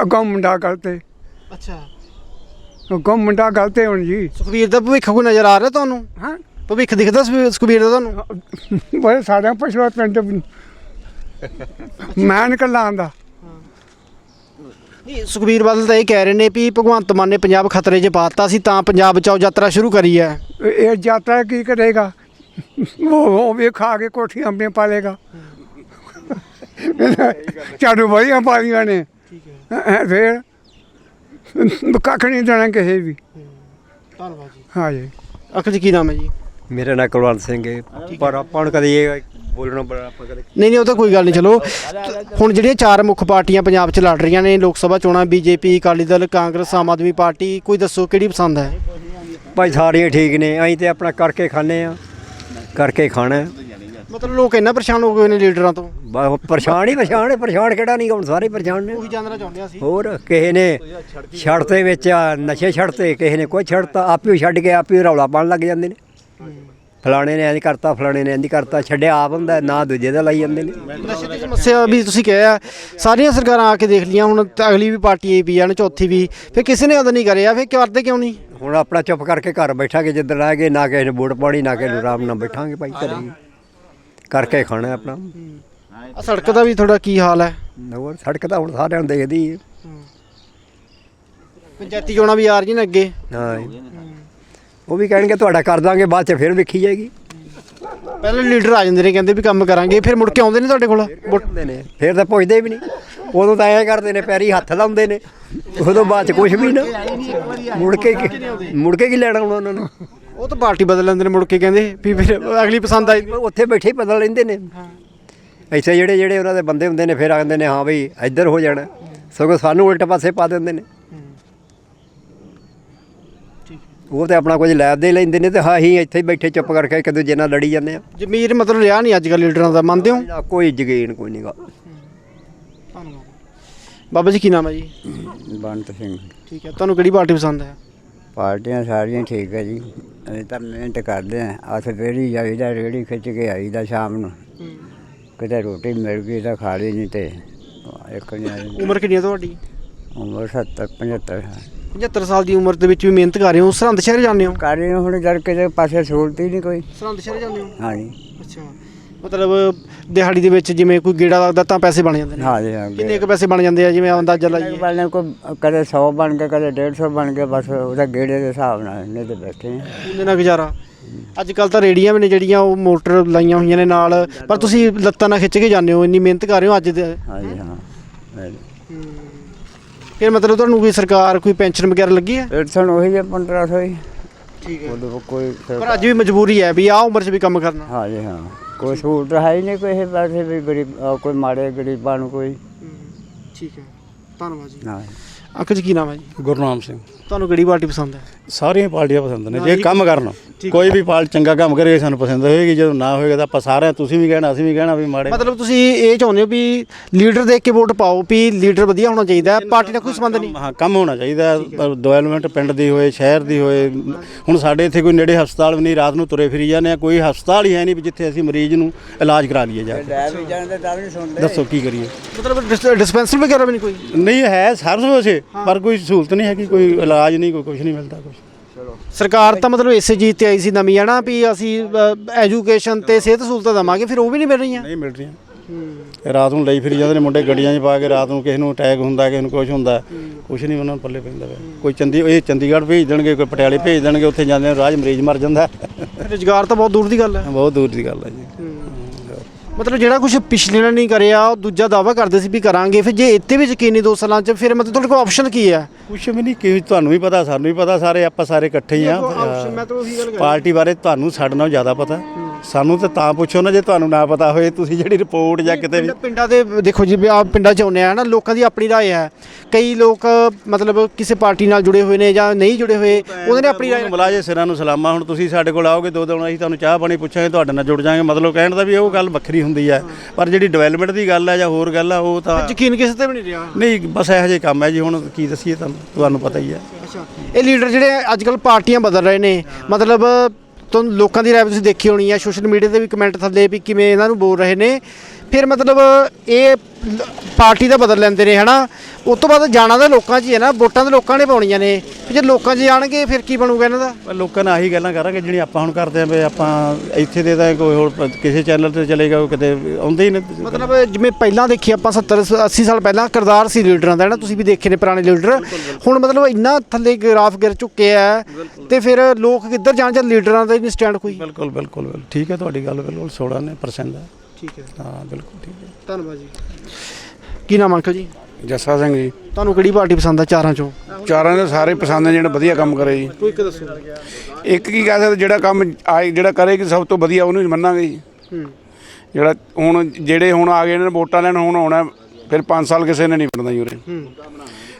ਅੱਗੋਂ ਮੁੰਡਾ ਗਲਤੇ ਅੱਛਾ। ਅੱਗੋਂ ਮੁੰਡਾ ਗਲਤੇ ਹੁਣ ਜੀ। ਸੁਖਵੀਰ ਦਾ ਭਵਿੱਖ ਕੋਈ ਨਜ਼ਰ ਆ ਰਿਹਾ ਤੁਹਾਨੂੰ? ਹਾਂ। ਭਵਿੱਖ ਦਿਖਦਾ ਸੁਖਵੀਰ- ਦਾ ਤੁਹਾਨੂੰ? ਬੜੇ ਸਾਰਿਆਂ ਪਛਵਾ ਪਿੰਡ। ਮੈਂ ਨਿਕਲਣਾ ਆਂਦਾ ਨਹੀਂ ਸੁਖਵੀਰ ਬਾਦਲ ਤਾਂ ਇਹ ਕਹਿ ਰਹੇ ਨੇ ਵੀ ਭਗਵੰਤ ਮਾਨ ਨੇ ਪੰਜਾਬ ਖਤਰੇ 'ਚ ਪਾਤਾ ਸੀ ਤਾਂ ਪੰਜਾਬ ਬਚਾਓ ਯਾਤਰਾ ਸ਼ੁਰੂ ਕਰੀ ਹੈ। ਇਹ ਯਾਤਰਾ ਕੀ ਕਰੇਗਾ? ਉਹ ਉਹ ਵੀ ਖਾ ਕੇ ਕੋਠੀਆਂ ਆਪਣੇ ਪਾਲੇਗਾ। ਚਾਰੂ ਵਧੀਆ ਪਾਲੀਆਂ ਨੇ। ਹੈਂ, ਫੇਰ? ਕੱਖ ਨਹੀਂ ਦੇਣਾ ਕਿਸੇ ਵੀ। ਧੰਨਵਾਦ ਜੀ। ਹਾਂ ਜੀ। ਅਖਲ ਜੀ ਕੀ ਨਾਮ ਹੈ ਜੀ? ਮੇਰਾ ਨਾਂ ਕੁਲਵੰਤ ਸਿੰਘ ਹੈ। ਪਰ ਆਪਾਂ ਨੂੰ ਕਦੇ ਇਹ ਬੋਲਣਾ ਬੜਾ ਆਪਾਂ ਕਦੇ। ਨਹੀਂ ਨਹੀਂ ਉਹ ਤਾਂ ਕੋਈ ਗੱਲ ਨਹੀਂ ਚਲੋ। ਹੁਣ ਜਿਹੜੀਆਂ ਚਾਰ ਮੁੱਖ ਪਾਰਟੀਆਂ ਪੰਜਾਬ 'ਚ ਲੜ ਰਹੀਆਂ ਨੇ ਲੋਕ ਸਭਾ ਚੋਣਾਂ BJP Akali Dal Congress Aam Aadmi Party ਕੋਈ ਦੱਸੋ ਕਿਹੜੀ ਪਸੰਦ ਹੈ? ਭਾਈ ਸਾਰੀਆਂ ਠੀਕ ਨੇ ਅਸੀਂ ਤੇ ਆਪਣਾ ਕਰਕੇ ਖਾਣੇ ਆ ਕਰਕੇ ਖਾਣਾ। ਮਤਲਬ ਲੋਕ ਇੰਨਾ ਪਰੇਸ਼ਾਨ ਹੋ ਗਏ ਨੇ ਲੀਡਰਾਂ ਤੋਂ। ਬਸ ਪਰੇਸ਼ਾਨ ਹੀ ਪਰੇਸ਼ਾਨ ਹੈ ਪਰੇਸ਼ਾਨ ਕਿਹੜਾ ਨਹੀਂ ਹੁਣ ਸਾਰੇ ਪਰੇਸ਼ਾਨ ਨੇ। ਉਹੀ ਜਾਣਨਾ ਚਾਹੁੰਦੇ ਸੀ ਹੋਰ ਕਿਸੇ ਨੇ ਛੱਡਤੇ ਵਿੱਚ ਆ, ਨਸ਼ੇ ਛੱਡਤੇ ਕਿਸੇ ਨੇ ਕੋਈ ਛੱਡਤਾ ਆਪੇ ਹੀ ਛੱਡ ਕੇ ਆਪੇ ਹੀ ਰੌਲਾ ਪਾਉਣ ਲੱਗ ਜਾਂਦੇ ਨੇ। ਫਲਾਣੇ ਨੇ ਇੰਝ ਕਰਤਾ ਫਲਾਣੇ ਨੇ ਇੰਝ ਕਰਤਾ ਛੱਡਿਆ ਆਪ ਹੁੰਦਾ ਨਾ ਦੂਜੇ ਦਾ ਲਾਈ ਜਾਂਦੇ ਨੇ। ਨਸ਼ੇ ਦੀ ਸਮੱਸਿਆ ਵੀ ਤੁਸੀਂ ਕਿਹਾ ਸਾਰੀਆਂ ਸਰਕਾਰਾਂ ਆ ਕੇ ਦੇਖ ਲੀਆਂ ਹੁਣ ਤਾਂ ਅਗਲੀ ਵੀ ਪਾਰਟੀ ਆਈ ਪਈ ਆ ਨਾ ਚੌਥੀ ਵੀ ਫਿਰ ਕਿਸੇ ਨੇ ਅਦ ਨਹੀਂ ਕਰਿਆ ਫਿਰ ਕਰਦੇ ਕਿਉਂ ਨਹੀਂ? ਹੁਣ ਆਪਣਾ ਚੁੱਪ ਕਰਕੇ ਘਰ ਬੈਠਾਂਗੇ ਜਿੱਦਣ ਗਏ ਨਾ ਕਿਸੇ ਨੇ ਵੋਟ ਪਾਣੀ ਨਾ ਕਿਸੇ ਨੂੰ ਆਰਾਮ ਨਾਲ ਬੈਠਾਂਗੇ ਭਾਈ ਘਰੇ ਹੀ। ਕਰਕੇ ਖਾਣਾ ਆਪਣਾ। ਆ ਸੜਕ ਦਾ ਵੀ ਥੋੜਾ ਕੀ ਹਾਲ ਹੈ? ਹੋਰ ਸੜਕ ਤਾਂ ਹੁਣ ਸਾਰਿਆਂ ਨੂੰ ਦੇਖਦੀ ਹੈ। ਪੰਚਾਇਤੀ ਚੋਣਾਂ ਵੀ ਆ ਰਹੀਆਂ ਨੇ ਅੱਗੇ। ਹਾਂ ਉਹ ਵੀ ਕਹਿਣਗੇ ਤੁਹਾਡਾ ਕਰ ਦਾਂਗੇ ਬਾਅਦ ਚ ਫਿਰ ਵੇਖੀ ਜਾਏਗੀ। ਪਹਿਲਾਂ ਲੀਡਰ ਆ ਜਾਂਦੇ ਨੇ ਕਹਿੰਦੇ ਵੀ ਕੰਮ ਕਰਾਂਗੇ ਫਿਰ ਮੁੜ ਕੇ ਆਉਂਦੇ ਨੇ ਤੁਹਾਡੇ ਕੋਲ? ਪੁੱਟਦੇ ਨੇ? ਫਿਰ ਤਾਂ ਪੁੱਛਦੇ ਵੀ ਨਹੀਂ। ਉਦੋਂ ਤਾਂ ਐਂ ਕਰਦੇ ਨੇ ਪੈਰੀ ਹੱਥ ਲਾਉਂਦੇ ਨੇ। ਉਦੋਂ ਬਾਅਦ ਚ ਕੁਝ ਵੀ ਨਾ। ਮੁੜ ਕੇ ਕੀ- ਮੁੜ ਕੇ ਕੀ ਲੈਣਾ ਹੁਣ ਉਹਨਾਂ ਨੇ? ਉਹ ਤਾਂ ਪਾਰਟੀ ਬਦਲ ਲੈਂਦੇ ਨੇ ਮੁੜ ਕੇ ਕਹਿੰਦੇ ਵੀ ਫਿਰ ਅਗਲੀ ਪਸੰਦ ਆਈ। ਉੱਥੇ ਬੈਠੇ ਹੀ ਪਤਾ ਲੈਂਦੇ ਨੇ। ਇੱਥੇ ਜਿਹੜੇ ਜਿਹੜੇ ਉਹਨਾਂ ਦੇ ਬੰਦੇ ਹੁੰਦੇ ਨੇ ਫਿਰ ਆਖਦੇ ਨੇ ਹਾਂ ਬਈ ਇੱਧਰ ਹੋ ਜਾਣਾ। ਸਗੋਂ ਸਾਨੂੰ ਉਲਟ ਪਾਸੇ ਪਾ ਦਿੰਦੇ ਨੇ। ਉਹ ਤੇ ਆਪਣਾ ਕੁਝ ਲੈ ਦੇ ਲੈਂਦੇ ਨੇ ਤੇ ਹਾਂ ਅਸੀਂ ਇੱਥੇ ਹੀ ਬੈਠੇ ਚੁੱਪ ਕਰਕੇ ਇੱਕ ਦੂਜੇ ਨਾਲ ਲੜੀ ਜਾਂਦੇ ਆ ਜ਼ਮੀਰ ਮਤਲਬ ਰਿਹਾ ਨਹੀਂ ਅੱਜ ਕੱਲ ਲੀਡਰਾਂ ਦਾ ਮੰਨਦੇ ਹੋ? ਕੋਈ ਯਕੀਨ ਕੋਈ ਨਹੀਂਗਾ ਬਾਬਾ ਜੀ ਕੀ ਨਾਮ ਹੈ ਜੀ? ਬੰਤ ਸਿੰਘ। ਠੀਕ ਹੈ ਤੁਹਾਨੂੰ ਕਿਹੜੀ ਪਾਰਟੀ ਪਸੰਦ ਹੈ? ਪਾਰਟੀਆਂ ਸਾਰੀਆਂ ਠੀਕ ਹੈ ਜੀ। ਅਸੀਂ ਤਾਂ ਮਿਹਨਤ ਕਰਦੇ ਆਂ ਆ ਸਵੇਰੀ ਜਾਈਦਾ ਰੇੜੀ ਖਿੱਚ ਕੇ ਆਈਦਾ ਸ਼ਾਮ ਨੂੰ। ਕਿਤੇ ਰੋਟੀ ਮਿਲ ਗਈ ਤਾਂ ਖਾ ਲਈ ਨਹੀਂ ਤੇ ਇੱਕ ਨਹੀਂ ਉਮਰ ਕਿੰਨੀ ਹੈ ਤੁਹਾਡੀ? ਉਮਰ 70 75 ਹੈ 75 ਸਾਲ ਦੀ ਉਮਰ ਦੇ ਵਿੱਚ ਵੀ ਮਿਹਨਤ ਕਰ ਰਹੇ ਹੋ। ਸਰਹੰਦ ਸ਼ਹਿਰ ਜਾਂਦੇ ਹੋ? ਕਰ ਰਹੇ ਹਾਂ ਹੁਣ ਜਦ ਕਿਸੇ ਪਾਸੇ ਸਹੂਲਤ ਹੀ ਨਹੀਂ ਕੋਈ। ਸਰਹੰਦ ਸ਼ਹਿਰ ਜਾਂਦੇ ਹੋ? ਹਾਂਜੀ। ਅੱਛਾ। ਮਤਲਬ ਦਿਹਾੜੀ ਦੇ ਵਿੱਚ ਜਿਵੇਂ ਕੋਈ ਗੇੜਾ ਲੱਗਦਾ ਤਾਂ ਪੈਸੇ ਬਣ ਜਾਂਦੇ ਨੇ। ਹਾਂ ਜੀ ਹਾਂ ਕਿੰਨੇ ਕੁ ਪੈਸੇ ਬਣ ਜਾਂਦੇ ਆ? ਜਿਵੇਂ ਅੰਦਾਜ਼ਾ ਲਾਈਏ ਵਾਲੇ ਕੋ ਕਦੇ 100 ਬਣ ਕੇ ਕਦੇ 150 ਬਣ ਕੇ ਬਸ ਉਹਦਾ ਗੇੜੇ ਦੇ ਹਿਸਾਬ ਨਾਲ ਨਹੀਂ ਤੇ ਬੈਠੇ ਹਾਂ ਉਹਦੇ ਨਾਲ ਗੁਜ਼ਾਰਾ। ਅੱਜ ਕੱਲ ਤਾਂ ਰੇੜੀਆਂ ਵੀ ਨੇ ਜਿਹੜੀਆਂ ਉਹ ਮੋਟਰ ਲਾਈਆਂ ਹੋਈਆਂ ਨੇ ਨਾਲ। ਪਰ ਤੁਸੀਂ ਲੱਤਾਂ ਨਾਲ ਖਿੱਚ ਕੇ ਜਾਂਦੇ ਹੋ ਇੰਨੀ ਮਿਹਨਤ ਕਰ ਰਹੇ ਹੋ ਅੱਜ ਦੇ। ਹਾਂਜੀ ਹਾਂ। ਫਿਰ ਮਤਲਬ ਤੁਹਾਨੂੰ ਕੋਈ ਸਰਕਾਰ ਕੋਈ ਪੈਨਸ਼ਨ ਵਗੈਰਾ ਲੱਗੀ ਹੈ ਪੈਨਸ਼ਨ ਉਹੀ ਹੈ 1500 ਹੀ। ਠੀਕ ਹੈ। ਕੋਈ ਪਰ ਅੱਜ ਵੀ ਮਜਬੂਰੀ ਹੈ ਵੀ ਆਹ ਉਮਰ 'ਚ ਵੀ ਕੰਮ ਕਰਨਾ। ਹਾਂ ਜੀ ਹਾਂ। ਕੋਈ ਸਹੂਲਤ ਹੈ ਹੀ ਨਹੀਂ ਕੋਈ ਇਹ ਪੈਸੇ ਵੀ ਗਰੀਬ ਅਹ ਕੋਈ ਮਾੜੇ ਗਰੀਬਾਂ ਨੂੰ ਕੋਈ। ਠੀਕ ਹੈ। ਧੰਨਵਾਦ ਜੀ। ਨਾ ਅੰਕਲ ਜੀ ਕੀ ਨਾਮ ਹੈ ਜੀ? ਗੁਰਨਾਮ ਸਿੰਘ। ਤੁਹਾਨੂੰ ਕਿਹੜੀ ਪਾਰਟੀ ਪਸੰਦ ਹੈ? ਸਾਰੀਆਂ ਪਾਰਟੀਆਂ ਪਸੰਦ ਨੇ ਜੇ ਕੰਮ ਕਰਨ। ਕੋਈ ਵੀ ਪਾਰਟੀ ਚੰਗਾ ਕੰਮ ਕਰੇ ਸਾਨੂੰ ਪਸੰਦ ਹੋਏਗੀ ਜਦੋਂ ਨਾ ਹੋਏਗਾ ਤਾਂ ਆਪਾਂ ਸਾਰੇ ਤੁਸੀਂ ਵੀ ਕਹਿਣਾ ਅਸੀਂ ਵੀ ਕਹਿਣਾ ਵੀ ਮਾੜੇ। ਮਤਲਬ ਤੁਸੀਂ ਇਹ ਚਾਹੁੰਦੇ ਹੋ ਵੀ ਲੀਡਰ ਦੇਖ ਕੇ ਵੋਟ ਪਾਓ ਵੀ ਲੀਡਰ ਵਧੀਆ ਹੋਣਾ ਚਾਹੀਦਾ ਹੈ ਪਾਰਟੀ ਨਾਲ ਕੋਈ ਸੰਬੰਧ ਨਹੀਂ। ਹਾਂ ਕੰਮ ਹੋਣਾ ਚਾਹੀਦਾ ਡਿਵੈਲਪਮੈਂਟ ਪਿੰਡ ਦੀ ਹੋਏ ਸ਼ਹਿਰ ਦੀ ਹੋਏ ਹੁਣ ਸਾਡੇ ਇੱਥੇ ਕੋਈ ਨੇੜੇ ਹਸਪਤਾਲ ਵੀ ਨਹੀਂ ਰਾਤ ਨੂੰ ਤੁਰੇ ਫਿਰੀ ਜਾਂਦੇ ਆ ਕੋਈ ਹਸਪਤਾਲ ਹੀ ਹੈ ਨਹੀਂ ਵੀ ਜਿੱਥੇ ਅਸੀਂ ਮਰੀਜ਼ ਨੂੰ ਇਲਾਜ ਕਰਾ ਲਈਏ ਜਾ ਕੇ। ਦੱਸੋ ਕੀ ਕਰੀਏ। ਮਤਲਬ ਡਿਸਪੈਂਸਰੀ ਵਗੈਰਾ ਵੀ ਨਹੀਂ ਕੋਈ? ਨਹੀਂ ਹੈ ਸਰਵਿਸ ਪਰ ਕੋਈ ਸਹੂਲਤ ਨਹੀਂ ਹੈਗੀ ਕੋਈ ਇਲਾਜ ਨਹੀਂ ਕੋਈ ਕੁਝ ਨਹੀਂ ਮਿਲਦਾ ਕੁਝ ਸਰਕਾਰ ਤਾਂ ਮਤਲਬ ਇਸੇ ਚੀਜ਼ ਤੇ ਆਈ ਸੀ ਨਵੀਂ ਹੈ ਨਾ ਵੀ ਅਸੀਂ ਐਜੂਕੇਸ਼ਨ ਤੇ ਸਿਹਤ ਸਹੂਲਤਾਂ ਦਵਾਂਗੇ ਫਿਰ ਉਹ ਵੀ ਨਹੀਂ ਮਿਲ ਰਹੀਆਂ? ਨਹੀਂ ਮਿਲ ਰਹੀਆਂ। ਇਹ ਰਾਤ ਨੂੰ ਲਈ ਫਿਰੀ ਜਾਂਦੇ ਨੇ ਮੁੰਡੇ ਗੱਡੀਆਂ 'ਚ ਪਾ ਕੇ ਰਾਤ ਨੂੰ ਕਿਸੇ ਨੂੰ ਅਟੈਕ ਹੁੰਦਾ ਕਿਸੇ ਨੂੰ ਕੁਝ ਹੁੰਦਾ ਕੁਝ ਨਹੀਂ ਉਹਨਾਂ ਨੂੰ ਪੱਲੇ ਪੈਂਦਾ ਪਿਆ। ਕੋਈ ਚੰਦੀ ਇਹ ਚੰਡੀਗੜ੍ਹ ਭੇਜ ਦੇਣਗੇ ਕੋਈ ਪਟਿਆਲੇ ਭੇਜ ਦੇਣਗੇ ਉੱਥੇ ਜਾਂਦੇ ਨੇ ਰਾਜ ਮਰੀਜ਼ ਮਰ ਜਾਂਦਾ। ਰੁਜ਼ਗਾਰ ਤਾਂ ਬਹੁਤ ਦੂਰ ਦੀ ਗੱਲ ਹੈ। ਬਹੁਤ ਦੂਰ ਦੀ ਗੱਲ ਹੈ ਜੀ। ਮਤਲਬ ਜਿਹੜਾ ਕੁਝ ਪਿਛਲੇ ਨਾਲ ਨਹੀਂ ਕਰਿਆ ਉਹ ਦੂਜਾ ਦਾਵਾ ਕਰਦੇ ਸੀ ਵੀ ਕਰਾਂਗੇ। ਫਿਰ ਜੇ ਇੱਥੇ ਵੀ ਯਕੀਨੀ ਦੋ ਸਾਲਾਂ ਚ ਫਿਰ ਮਤਲਬ ਤੁਹਾਡੇ ਕੋਲ ਆਪਸ਼ਨ ਕੀ ਹੈ? ਕੁਛ ਵੀ ਨਹੀਂ ਕਿ ਤੁਹਾਨੂੰ ਵੀ ਪਤਾ ਸਾਨੂੰ ਵੀ ਪਤਾ ਸਾਰੇ ਆਪਾਂ ਸਾਰੇ ਇਕੱਠੇ ਹੀ ਆ ਆਪਸ਼ਨ ਮੈਂ ਤਾਂ ਉਹੀ ਗੱਲ ਪਾਰਟੀ ਬਾਰੇ ਤੁਹਾਨੂੰ ਸਾਡੇ ਨਾਲੋਂ ਜ਼ਿਆਦਾ ਪਤਾ। ਸਾਨੂੰ ਤਾਂ ਤਾਂ ਪੁੱਛੋ ਨਾ ਜੇ ਤੁਹਾਨੂੰ ਨਾ ਪਤਾ ਹੋਏ ਤੁਸੀਂ ਜਿਹੜੀ ਰਿਪੋਰਟ ਜਾਂ ਕਿਤੇ ਵੀ ਪਿੰਡ- ਦੇ ਦੇਖੋ ਜੀ ਵੀ ਆਪ ਪਿੰਡਾਂ ਚ ਆਉਂਦੇ ਆ ਨਾ ਲੋਕਾਂ ਦੀ ਆਪਣੀ ਰਾਏ ਹੈ। ਕਈ ਲੋਕ ਮਤਲਬ ਕਿਸੇ ਪਾਰਟੀ ਨਾਲ ਜੁੜੇ ਹੋਏ ਨੇ ਜਾਂ ਨਹੀਂ ਜੁੜੇ ਹੋਏ ਉਹਨਾਂ ਨੇ ਆਪਣੀ ਰਾਏ ਮਲਾਜੇ ਸਿਰਾਂ ਨੂੰ ਸਲਾਮਾ ਹੁਣ ਤੁਸੀਂ ਸਾਡੇ ਕੋਲ ਆਓਗੇ ਦੋ ਦਿਨ ਅਸੀਂ ਤੁਹਾਨੂੰ ਚਾਹ ਪਾਣੀ ਪੁੱਛਾਂਗੇ ਤੁਹਾਡੇ ਨਾਲ ਜੁੜ ਜਾਾਂਗੇ। ਮਤਲਬ ਕਹਿਣ ਦਾ ਵੀ ਉਹ ਗੱਲ ਵੱਖਰੀ ਹੁੰਦੀ ਹੈ। ਪਰ ਜਿਹੜੀ ਡਿਵੈਲਪਮੈਂਟ ਦੀ ਗੱਲ ਹੈ ਜਾਂ ਹੋਰ ਗੱਲ ਹੈ ਉਹ ਤਾਂ ਯਕੀਨ ਕਿਸੇ ਤੇ ਵੀ ਨਹੀਂ ਰਿਹਾ। ਨਹੀਂ ਬਸ ਇਹੋ ਜਿਹੇ ਕੰਮ ਹੈ ਜੀ ਹੁਣ ਕੀ ਦਸੀਏ ਤੁਹਾਨੂੰ ਤੁਹਾਨੂੰ ਪਤਾ ਹੀ ਹੈ। ਅੱਛਾ। ਇਹ ਲੀਡਰ ਜਿਹੜੇ ਅੱਜ ਕੱਲ ਪਾਰਟੀਆਂ ਬਦਲ ਰਹੇ ਨੇ ਮਤਲਬ ਤੁਹਾਨੂੰ ਲੋਕਾਂ ਦੀ ਰਾਏ ਤੁਸੀਂ ਦੇਖੀ ਹੋਣੀ ਹੈ ਸੋਸ਼ਲ ਮੀਡੀਆ ਤੇ ਵੀ ਕਮੈਂਟ ਥੱਲੇ ਵੀ ਕਿਵੇਂ ਇਹਨਾਂ ਨੂੰ ਬੋਲ ਰਹੇ ਨੇ। ਫਿਰ ਮਤਲਬ ਇਹ ਪਾਰਟੀ ਦਾ ਬਦਲ ਲੈਂਦੇ ਨੇ ਹਨਾ? ਉਸ ਤੋਂ ਬਾਅਦ ਜਾਣਾ ਤਾਂ ਲੋਕਾਂ 'ਚ ਹੀ ਹੈ ਨਾ ਵੋਟਾਂ ਤਾਂ ਲੋਕਾਂ ਨੇ ਪਾਉਣੀਆਂ ਨੇ। ਜੇ ਲੋਕਾਂ 'ਚ ਜਾਣਗੇ ਫਿਰ ਕੀ ਬਣੂਗਾ ਇਹਨਾਂ ਦਾ? ਪਰ ਲੋਕਾਂ ਨਾਲ ਆਹੀ ਗੱਲਾਂ ਕਰਾਂਗੇ ਜਿਹੜੀਆਂ ਆਪਾਂ ਹੁਣ ਕਰਦੇ ਆਂ ਵੀ ਆਪਾਂ ਇੱਥੇ ਦੇ ਤਾਂ ਕੋਈ ਹੋਰ ਕਿਸੇ ਚੈਨਲ ਤੇ ਚਲੇਗਾ ਉਹ ਕਿਤੇ ਆਉਂਦੇ ਹੀ ਨਹੀਂ। ਮਤਲਬ ਜਿਵੇਂ ਪਹਿਲਾਂ ਦੇਖੀ ਆਪਾਂ 70 80 ਸਾਲ ਪਹਿਲਾਂ ਕਿਰਦਾਰ ਸੀ ਲੀਡਰਾਂ ਦਾ ਨਾ ਤੁਸੀਂ ਵੀ ਦੇਖੇ ਨੇ ਪੁਰਾਣੇ ਲੀਡਰ। ਹੁਣ ਮਤਲਬ ਇੰਨਾ ਥੱਲੇ ਗ੍ਰਾਫ ਗਿਰ ਚੁੱਕੇ ਆ ਤੇ ਫਿਰ ਲੋਕ ਕਿੱਧਰ ਜਾਣ ਜਾਂ ਲੀਡਰਾਂ ਦਾ ਹੀ ਨਹੀਂ ਸਟੈਂਡ ਕੋਈ। ਬਿਲਕੁਲ ਬਿਲਕੁਲ ਬਿਲਕੁਲ। ਠੀਕ ਹੈ ਤੁਹਾਡੀ ਗੱਲ ਬਿਲਕੁਲ 16 ਨੇ ਪਰਸੈਂਟ ਹੈ। ਠੀਕ ਹੈ। ਹਾਂ ਬਿਲਕੁਲ ਠੀਕ ਹੈ। ਧੰਨਵਾਦ ਜੀ। ਕੀ ਨਾਮ ਅੰਕਲ ਜੀ? ਜੱਸਾ ਸਿੰਘ ਜੀ। ਤੁਹਾਨੂੰ ਕਿਹੜੀ ਪਾਰਟੀ ਪਸੰਦ ਆ ਚਾਰਾਂ ਚੋਂ? ਚਾਰਾਂ ਦੇ ਸਾਰੇ ਪਸੰਦ ਨੇ ਜਿਹੜੇ ਵਧੀਆ ਕੰਮ ਕਰੇ ਜੀ। ਕੋਈ ਇੱਕ ਦੱਸੋ। ਇੱਕ ਕੀ ਕਹਿ ਸਕਦੇ ਜਿਹੜਾ ਕੰਮ ਆਏ ਜਿਹੜਾ ਕਰੇਗੀ ਸਭ ਤੋਂ ਵਧੀਆ ਉਹਨੂੰ ਹੀ ਮੰਨਾਂਗੇ ਜੀ। ਹੂੰ। ਜਿਹੜਾ ਹੁਣ ਜਿਹੜੇ ਹੁਣ ਆ ਗਏ ਨੇ ਵੋਟਾਂ ਲੈਣ ਹੁਣ ਆਉਣਾ ਫਿਰ 5 ਸਾਲ ਕਿਸੇ ਨੇ ਨਹੀਂ ਬਣਦਾ ਜੀ ਉਰੇ। ਹੂੰ।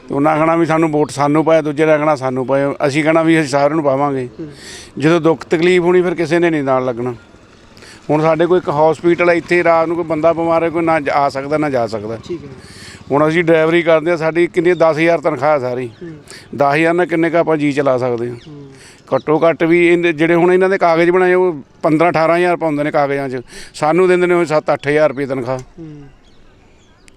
ਤੇ ਉਹਨਾਂ ਕਹਣਾ ਵੀ ਸਾਨੂੰ ਵੋਟ ਸਾਨੂੰ ਪਾਏ ਦੂਜੇ ਦਾ ਕਹਣਾ ਸਾਨੂੰ ਪਾਏ ਅਸੀਂ ਕਹਣਾ ਵੀ ਅਸੀਂ ਸਾਰਿਆਂ ਨੂੰ ਪਾਵਾਂਗੇ। ਜਦੋਂ ਦੁੱਖ ਤਕਲੀਫ ਹੋਣੀ ਫਿਰ ਕਿਸੇ ਨੇ ਨਹੀਂ ਨਾਲ ਲੱਗਣਾ। ਹੁਣ ਸਾਡੇ ਕੋਈ ਇੱਕ ਹਸਪੀਟਲ ਹੈ ਇੱਥੇ ਰਾਤ ਨੂੰ ਕੋਈ ਬੰਦਾ ਬਿਮਾਰ ਹੈ ਕੋਈ ਨਾ ਆ ਸਕਦਾ ਨਾ ਜਾ ਸਕਦਾ। ਠੀਕ ਹੈ ਹੁਣ ਅਸੀਂ ਡਰਾਈਵਰੀ ਕਰਦੇ ਆ ਸਾਡੀ ਕਿੰਨੀ 10000 ਤਨਖਾਹ ਹੈ। ਸਾਰੀ 10000 ਨਾਲ ਕਿੰਨੇ ਕ ਆਪਾਂ ਜੀ ਚਲਾ ਸਕਦੇ ਹਾਂ। ਘੱਟੋ ਘੱਟ ਵੀ ਇਹਦੇ ਜਿਹੜੇ ਹੁਣ ਇਹਨਾਂ ਦੇ ਕਾਗਜ਼ ਬਣਾਏ ਉਹ 15 18000 ਪਾਉਂਦੇ ਨੇ ਕਾਗਜ਼ਾਂ 'ਚ। ਸਾਨੂੰ ਦਿੰਦੇ ਨੇ ਉਹ 7 8000 ਰੁਪਏ ਤਨਖਾਹ। ਹੂੰ।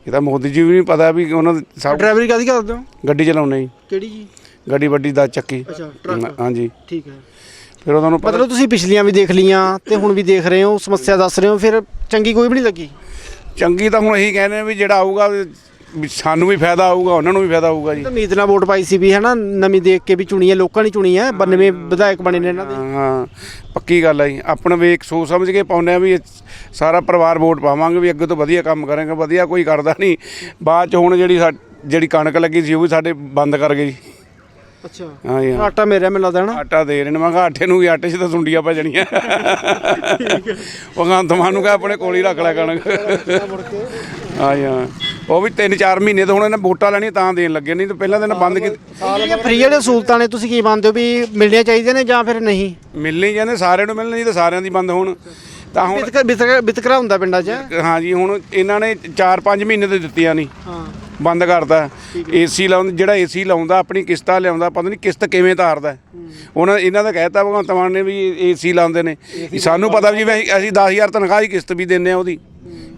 ਇਹ ਤਾਂ ਮੋਦੀ ਜੀ ਵੀ ਨਹੀਂ ਪਤਾ ਵੀ ਉਹਨਾਂ ਦੇ ਸਭ ਡਰਾਈਵਰੀ ਕਾਦੀ ਕਰਦੇ ਹੋ? ਗੱਡੀ ਚਲਾਉਂਦੇ ਜੀ। ਕਿਹੜੀ ਜੀ? ਗੱਡੀ ਵੱਡੀ ਦਾ ਚੱਕੀ। ਅੱਛਾ ਟਰੱਕ। ਹਾਂਜੀ। ਠੀਕ ਹੈ। ਫਿਰ ਉਹਨਾਂ ਨੂੰ ਪਤਾ ਮਤਲਬ ਤੁਸੀਂ ਪਿਛਲੀਆਂ ਵੀ ਦੇਖ ਲੀਆਂ ਤੇ ਹੁਣ ਵੀ ਦੇਖ ਰਹੇ ਹੋ ਸਮੱਸਿਆ ਦੱਸ ਰਹੇ ਹੋ ਫਿਰ ਚੰਗੀ ਕੋਈ ਵੀ ਨਹੀਂ ਲੱਗੀ? ਚੰਗੀ ਤਾਂ ਹੁਣ ਇਹੀ ਕਹਿੰਦੇ ਆ ਵੀ ਜਿਹੜਾ ਆਊਗਾ ਵੀ ਸਾਨੂੰ ਵੀ ਫਾਇਦਾ ਆਊਗਾ ਉਹਨਾਂ ਨੂੰ ਵੀ ਫਾਇਦਾ ਆਊਗਾ ਜੀ। ਤਾਂ ਉਮੀਦ ਨਾਲ ਵੋਟ ਪਾਈ ਸੀ ਵੀ ਹੈਨਾ ਨਵੀਂ ਦੇਖ ਕੇ ਵੀ ਚੁਣੀ ਹੈ ਲੋਕਾਂ ਨੇ ਚੁਣੀ ਹੈ। 92 ਵਿਧਾਇਕ ਬਣੇ ਨੇ ਇਹਨਾਂ ਦੇ। ਹਾਂ ਪੱਕੀ ਗੱਲ ਹੈ ਜੀ। ਆਪਣਾ ਵੇਖ ਸੋਚ ਸਮਝ ਕੇ ਪਾਉਂਦੇ ਆ ਵੀ ਇਹ ਸਾਰਾ ਪਰਿਵਾਰ ਵੋਟ ਪਾਵਾਂਗੇ ਵੀ ਅੱਗੇ ਤੋਂ ਵਧੀਆ ਕੰਮ ਕਰਾਂਗੇ ਵਧੀਆ ਕੋਈ ਕਰਦਾ ਨਹੀਂ। ਬਾਅਦ ਚ ਹੁਣ ਜਿਹੜੀ ਸਾ- ਜਿਹੜੀ ਕਣਕ ਲੱਗੀ ਸੀ ਉਹ ਵੀ ਸਾਡੇ ਬੰਦ ਕਰ ਗਏ ਜੀ। ਅੱਛਾ। ਹਾਂ ਜੀ ਹਾਂ। ਆਟਾ ਮੇਰਾ ਮੈਨੂੰ ਲੱਗਦਾ ਨਾ। ਆਟਾ ਦੇ ਰਹੇ ਨੇ। ਮੈਂ ਕਿਹਾ ਆਟੇ ਨੂੰ ਵੀ ਆਟੇ 'ਚ ਤਾਂ ਸੁੰਡੀਆਂ ਪੈ ਜਾਣੀਆਂ। ਭਗਵੰਤ ਮਾਨ ਨੂੰ ਕਹ ਆਪਣੇ ਕੋਲ ਹੀ ਰੱਖ ਲੈ ਕਣਕ। ਹਾਂ ਜੀ ਹਾਂ। ਉਹ ਵੀ 3-4 ਮਹੀਨੇ ਤੋਂ ਹੁਣ ਇਹਨਾਂ ਵੋਟਾਂ ਲੈਣੀਆਂ ਤਾਂ ਦੇਣ ਲੱਗੇ। ਨਹੀਂ ਤਾਂ ਪਹਿਲਾਂ ਤਾਂ ਇਹਨਾਂ ਬੰਦ ਕੀਤੀ ਜਿਹੜੀਆਂ ਫਰੀ ਵਾਲੇ ਸਹੂਲਤਾਂ ਨੇ ਤੁਸੀਂ ਕੀ ਮੰਨਦੇ ਹੋ ਵੀ ਮਿਲਣੀਆਂ ਚਾਹੀਦੀਆਂ ਨੇ ਜਾਂ ਫਿਰ ਨਹੀਂ? ਮਿਲਣੀ ਜਾਂਦੇ ਸਾਰਿਆਂ ਨੂੰ ਮਿਲਣੀ ਤਾਂ ਸਾਰਿਆਂ ਦੀ ਬੰਦ ਹੋਣ। ਤਾਂ ਹੁਣ ਵਿਤਕਰਾ ਵਿਤਕਰਾ- ਵਿਤਕਰਾ ਹੁੰਦਾ ਪਿੰਡਾਂ 'ਚ? ਹਾਂ ਜੀ ਹੁਣ ਇਹਨਾਂ ਨੇ 4-5 ਮਹੀਨੇ ਤੇ ਦਿੱਤੀਆਂ ਨਹੀਂ। ਹਾਂ। ਬੰਦ ਕਰਦਾ ਏਸੀ ਲਾਉਂਦਾ ਜਿਹੜਾ ਏਸੀ ਲਾਉਂਦਾ ਆਪਣੀ ਕਿਸ਼ਤਾਂ ਲਿਆਉਂਦਾ ਪਤਾ ਨਹੀਂ ਕਿਸ਼ਤ ਕਿਵੇਂ ਤਾਰਦਾ। ਉਹਨਾਂ ਇਹਨਾਂ ਦਾ ਕਹਿਤਾ ਭਗਵੰਤ ਮਾਨ ਨੇ ਵੀ ਏਸੀ ਲਾਉਂਦੇ ਨੇ। ਸਾਨੂੰ ਪਤਾ ਵੀ ਅਸੀਂ ਅਸੀਂ 10000 ਤਨਖਾਹ ਦੀ ਕਿਸ਼ਤ ਵੀ ਦਿੰਨੇ ਆ ਉਹਦੀ।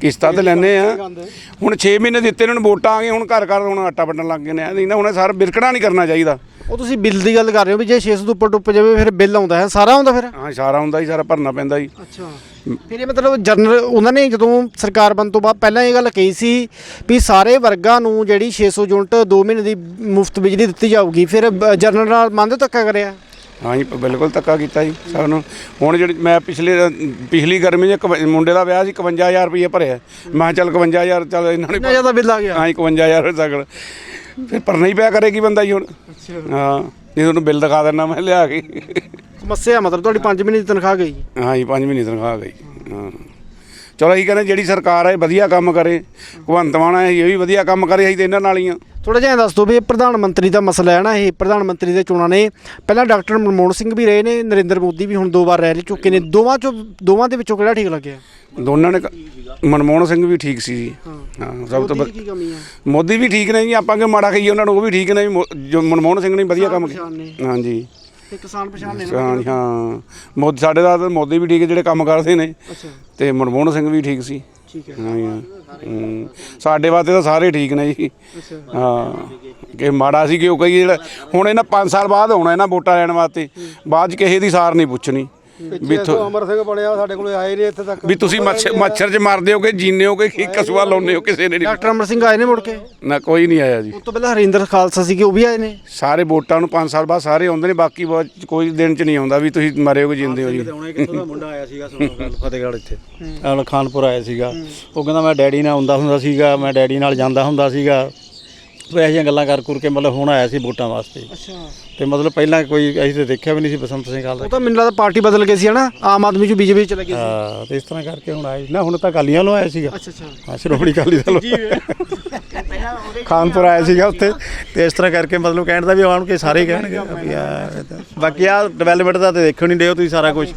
ਕਿਸ਼ਤਾਂ ਤੇ ਲੈਨੇ ਆ। ਹੁਣ 6 ਮਹੀਨੇ ਦਿੱਤੇ ਇਹਨਾਂ ਨੂੰ ਵੋਟਾਂ ਆ ਗਈਆਂ ਹੁਣ ਘਰ ਘਰ ਹੁਣ ਆਟਾ ਵੰਡਣ ਲੱਗ ਗਏ ਨੇ। ਨਹੀਂ ਨਾ ਹੁਣ ਸਾਰਾ ਬਿਰਕਣਾ ਨਹੀਂ ਕਰਨਾ ਚਾਹੀਦਾ। ਉਹ ਤੁਸੀਂ ਬਿੱਲ ਦੀ ਗੱਲ ਕਰ ਰਹੇ ਹੋ ਵੀ ਜੇ 600 ਤੋਂ ਉੱਪਰ ਟੁੱਪ ਜਾਵੇ ਫਿਰ ਬਿੱਲ ਆਉਂਦਾ ਹੈ। ਸਾਰਾ ਆਉਂਦਾ ਫਿਰ? ਹਾਂ ਸਾਰਾ ਹੁੰਦਾ ਹੀ ਸਾਰਾ ਭਰਨਾ ਪੈਂਦਾ ਜੀ ਅੱਛਾ। ਫਿਰ ਇਹ ਮਤਲਬ ਜਨਰਲ ਉਹਨਾਂ ਨੇ ਜਦੋਂ ਸਰਕਾਰ ਬਣ ਤੋਂ ਬਾਅਦ ਪਹਿਲਾਂ ਇਹ ਗੱਲ ਕਹੀ ਸੀ ਵੀ ਸਾਰੇ ਵਰਗਾਂ ਨੂੰ ਜਿਹੜੀ 600 ਯੂਨਿਟ 2 ਮਹੀਨੇ ਦੀ ਮੁਫਤ ਬਿਜਲੀ ਦਿੱਤੀ ਜਾਊਗੀ ਫਿਰ ਬ- ਜਨਰਲ ਨਾਲ ਮੰਨਦੇ ਧੱਕਾ ਕਰਿਆ? ਹਾਂ ਜੀ ਬਿਲਕੁਲ ਧੱਕਾ ਕੀਤਾ ਜੀ ਸਭ ਨੂੰ ਹੁਣ ਜਿਹੜੀ ਮੈਂ ਪਿਛਲੇ ਪਿਛਲੀ ਗਰਮੀ 'ਚ ਮੁੰਡੇ ਦਾ ਵਿਆਹ ਸੀ 51000 ਰੁਪਏ ਭਰਿਆ। ਮੈਂ ਕਿਹਾ ਚੱਲ 51000 ਚੱਲ ਇਹਨਾਂ ਨੇ ਇੰਨਾ ਜ਼ਿਆਦਾ ਬਿੱਲ ਆ ਗਿਆ? ਹਾਂ 51000 ਰੁਪਏ ਸਗਲ। ਫਿਰ ਭਰਨਾ ਹੀ ਪਿਆ ਕਰੇਗੀ ਬੰਦਾ ਜੀ ਹੁਣ। ਹਾਂ ਨਹੀਂ ਤੁਹਾਨੂੰ ਬਿੱਲ ਦਿਖਾ ਦਿੰਦਾ ਮੈਂ ਲਿਆ ਕੇ। ਸਮੱਸਿਆ ਮਤਲਬ ਤੁਹਾਡੀ 5 ਮਹੀਨੇ ਦੀ ਤਨਖਾਹ ਗਈ। ਹਾਂ ਜੀ 5 ਮਹੀਨੇ ਤਨਖਾਹ ਗਈ। ਹਾਂ। ਚਲੋ ਅਸੀਂ ਕਹਿੰਦੇ ਜਿਹੜੀ ਸਰਕਾਰ ਹੈ ਵਧੀਆ ਕੰਮ ਕਰੇ ਭਗਵੰਤ ਮਾਨ ਹੈ ਇਹ ਵੀ ਵਧੀਆ ਕੰਮ ਕਰੇ ਅਸੀਂ ਤੇ ਇਹਨਾਂ ਨਾਲ ਹੀ ਆ। ਥੋੜਾ ਜਿਹਾ ਦੱਸ ਦਿਓ ਵੀ ਇਹ ਪ੍ਰਧਾਨ ਮੰਤਰੀ ਦਾ ਮਸਲਾ ਹੈ ਨਾ ਇਹ ਪ੍ਰਧਾਨ ਮੰਤਰੀ ਦੇ ਚੋਣਾਂ ਨੇ ਪਹਿਲਾਂ ਡਾਕਟਰ ਮਨਮੋਹਨ ਸਿੰਘ ਵੀ ਰਹੇ ਨੇ ਨਰਿੰਦਰ ਮੋਦੀ ਵੀ ਹੁਣ ਦੋ ਵਾਰ ਰਹਿ ਚੁੱਕੇ ਨੇ ਦੋਵਾਂ ਚੋਂ ਦੋਵਾਂ ਦੇ ਵਿੱਚੋਂ ਕਿਹੜਾ ਠੀਕ ਲੱਗਿਆ? ਦੋਨਾਂ ਨੇ ਕ- ਮਨਮੋਹਨ ਸਿੰਘ ਵੀ ਠੀਕ ਸੀ ਜੀ। ਹਾਂ। ਸਭ ਤੋਂ ਵ- ਕੀ ਕਮੀ ਹੈ ਮੋਦੀ ਵੀ ਠੀਕ ਨੇ ਜੀ ਆਪਾਂ ਕਿ ਮਾੜਾ ਕਹੀਏ ਉਹਨਾਂ ਨੂੰ ਉਹ ਵੀ ਠੀਕ ਨੇ ਜੀ ਮੋ- ਜੋ ਮਨਮੋਹਨ ਸਿੰਘ ਨੇ ਵਧੀਆ ਕੰਮ। ਕੀਤਾ ਹਾਂਜੀ। ਤੇ ਕਿਸਾਨ ਪਛਾਣ ਨੇ ਹਾਂ। ਮੋਦੀ ਸਾਡੇ ਦਾ ਤਾਂ ਮੋਦੀ ਵੀ ਠੀਕ ਜਿਹੜੇ ਕੰਮ ਕਰਦੇ ਨੇ। ਅੱਛਾ। ਤੇ ਮਨਮੋਹਨ ਸਿੰਘ ਵੀ ਠੀਕ ਸੀ। ਠੀਕ ਹੈ। ਹਾਂ। ਸਾਡੇ ਵਾਸਤੇ ਤਾਂ ਸਾਰੇ ਠੀਕ ਨੇ ਜੀ। ਅੱਛਾ। ਹਾਂ। ਕਿ ਮਾੜਾ ਸੀ ਕਿ ਉਹ ਕਈ ਜਿਹੜਾ ਹੁਣ ਇਹਨਾਂ 5 ਸਾਲ ਬਾਅਦ ਆਉਣਾ ਇਹਨਾਂ ਵੋਟਾਂ ਲੈਣ ਵਾਸਤੇ। ਬਾਅਦ ਚ ਕਿਸੇ ਦੀ ਸਾਰ ਨਹੀਂ ਪੁੱਛਣੀ। ਵੀ ਥੋ- ਅਮਰ ਸਿੰਘ ਬਣਿਆ ਸਾਡੇ ਕੋਲੇ ਆਏ ਨਹੀਂ ਇੱਥੇ ਤੱਕ। ਵੀ ਤੁਸੀਂ ਮੱਛਰ ਮੱਛਰ ਚ ਮਰਦੇ ਹੋਗੇ ਜੀਨੇ ਹੋਗੇ ਕੀ ਕਸੂਆ ਲਾਉਂਦੇ ਹੋ ਕਿਸੇ ਨੇ ਨਹੀਂ? ਡਾਕਟਰ ਅਮਰ ਸਿੰਘ ਆਏ ਨੇ ਮੁੜ ਕੇ। ਨਾ ਕੋਈ ਨਹੀਂ ਆਇਆ ਜੀ। ਉਸ ਤੋਂ ਪਹਿਲਾਂ ਹਰਿੰਦਰ ਖਾਲਸਾ ਸੀਗੇ ਉਹ ਵੀ ਆਏ ਨੇ? ਸਾਰੇ ਵੋਟਾਂ ਨੂੰ 5 ਸਾਲ ਬਾਅਦ ਸਾਰੇ ਆਉਂਦੇ ਨੇ ਬਾਕੀ ਬਾਅਦ ਕੋਈ ਦਿਨ ਚ ਨਹੀਂ ਆਉਂਦਾ ਵੀ ਤੁਸੀਂ ਮਰੇ ਹੋਗੇ ਜਿੰਦੇ ਹੋ ਜੀ। ਹੁਣੇ ਕਿੱਥੋਂ ਦਾ ਮੁੰਡਾ ਆਇਆ ਸੀਗਾ ਸੁਣੋ ਗੱਲ ਫਤਿਹਗੜ੍ਹ ਇੱਥੇ। ਆਹ ਖਾਨਪੁਰ ਆਇਆ ਸੀਗਾ। ਉਹ ਕਹਿੰਦਾ ਮੈਂ ਡੈਡੀ ਨਾਲ ਹੁੰਦਾ ਹੁੰਦਾ ਸੀਗਾ ਮੈਂ ਡੈਡੀ ਨਾਲ ਜਾਂਦਾ ਹੁੰਦਾ ਸੀਗਾ। ਉਹ ਇਹੋ ਜਿਹੀਆਂ ਗੱਲਾਂ ਕਰ ਕੁਰ ਕੇ ਮਤਲਬ ਹੁਣ ਆਇਆ ਸੀ ਵੋਟਾਂ ਵਾਸਤੇ। ਅੱਛਾ। ਤੇ ਮਤਲਬ ਪਹਿਲਾਂ ਕੋਈ ਅਸੀਂ ਤੇ ਦੇਖਿਆ ਵੀ ਨਹੀਂ ਸੀ ਬਸੰਤ ਸਿੰਘ ਹਾਲ ਦਾ ਉਹ ਤਾਂ ਮੈਨੂੰ ਲੱਗਦਾ ਪਾਰਟੀ ਬਦਲ ਗਈ ਸੀ ਹਨਾ? ਆਮ ਆਦਮੀ ਚੋਂ ਬੀਜੇਪੀ ਚਲੇ ਗਏ ਸੀ। ਹਾਂ ਤੇ ਇਸ ਤਰ੍ਹਾਂ ਕਰਕੇ ਹੁਣ ਆਏ ਨਾ ਹੁਣ ਤਾਂ ਕਾਲੀਆਂ ਨੂੰ ਆਇਆ ਸੀਗਾ। ਅੱਛਾ ਅੱਛਾ। ਹਾਂ ਸ਼੍ਰੋਮਣੀ ਅਕਾਲੀ ਦਲ ਖਾਨਪੁਰ ਆਇਆ ਸੀਗਾ ਉੱਥੇ। ਤੇ ਇਸ ਤਰ੍ਹਾਂ ਕਰਕੇ ਮਤਲਬ ਕਹਿਣ ਦਾ ਵੀ ਆਉਣ ਕੇ ਸਾਰੇ ਕਹਿਣਗੇ। ਵੀ ਆ ਇਹ ਤਾਂ- ਬਾਕੀ ਆ ਡਿਵੈਲਪਮੈਂਟ ਦਾ ਤੇ ਦੇਖੋ ਨਹੀਂ ਦਿਓ ਤੁਸੀਂ ਸਾਰਾ ਕੁਝ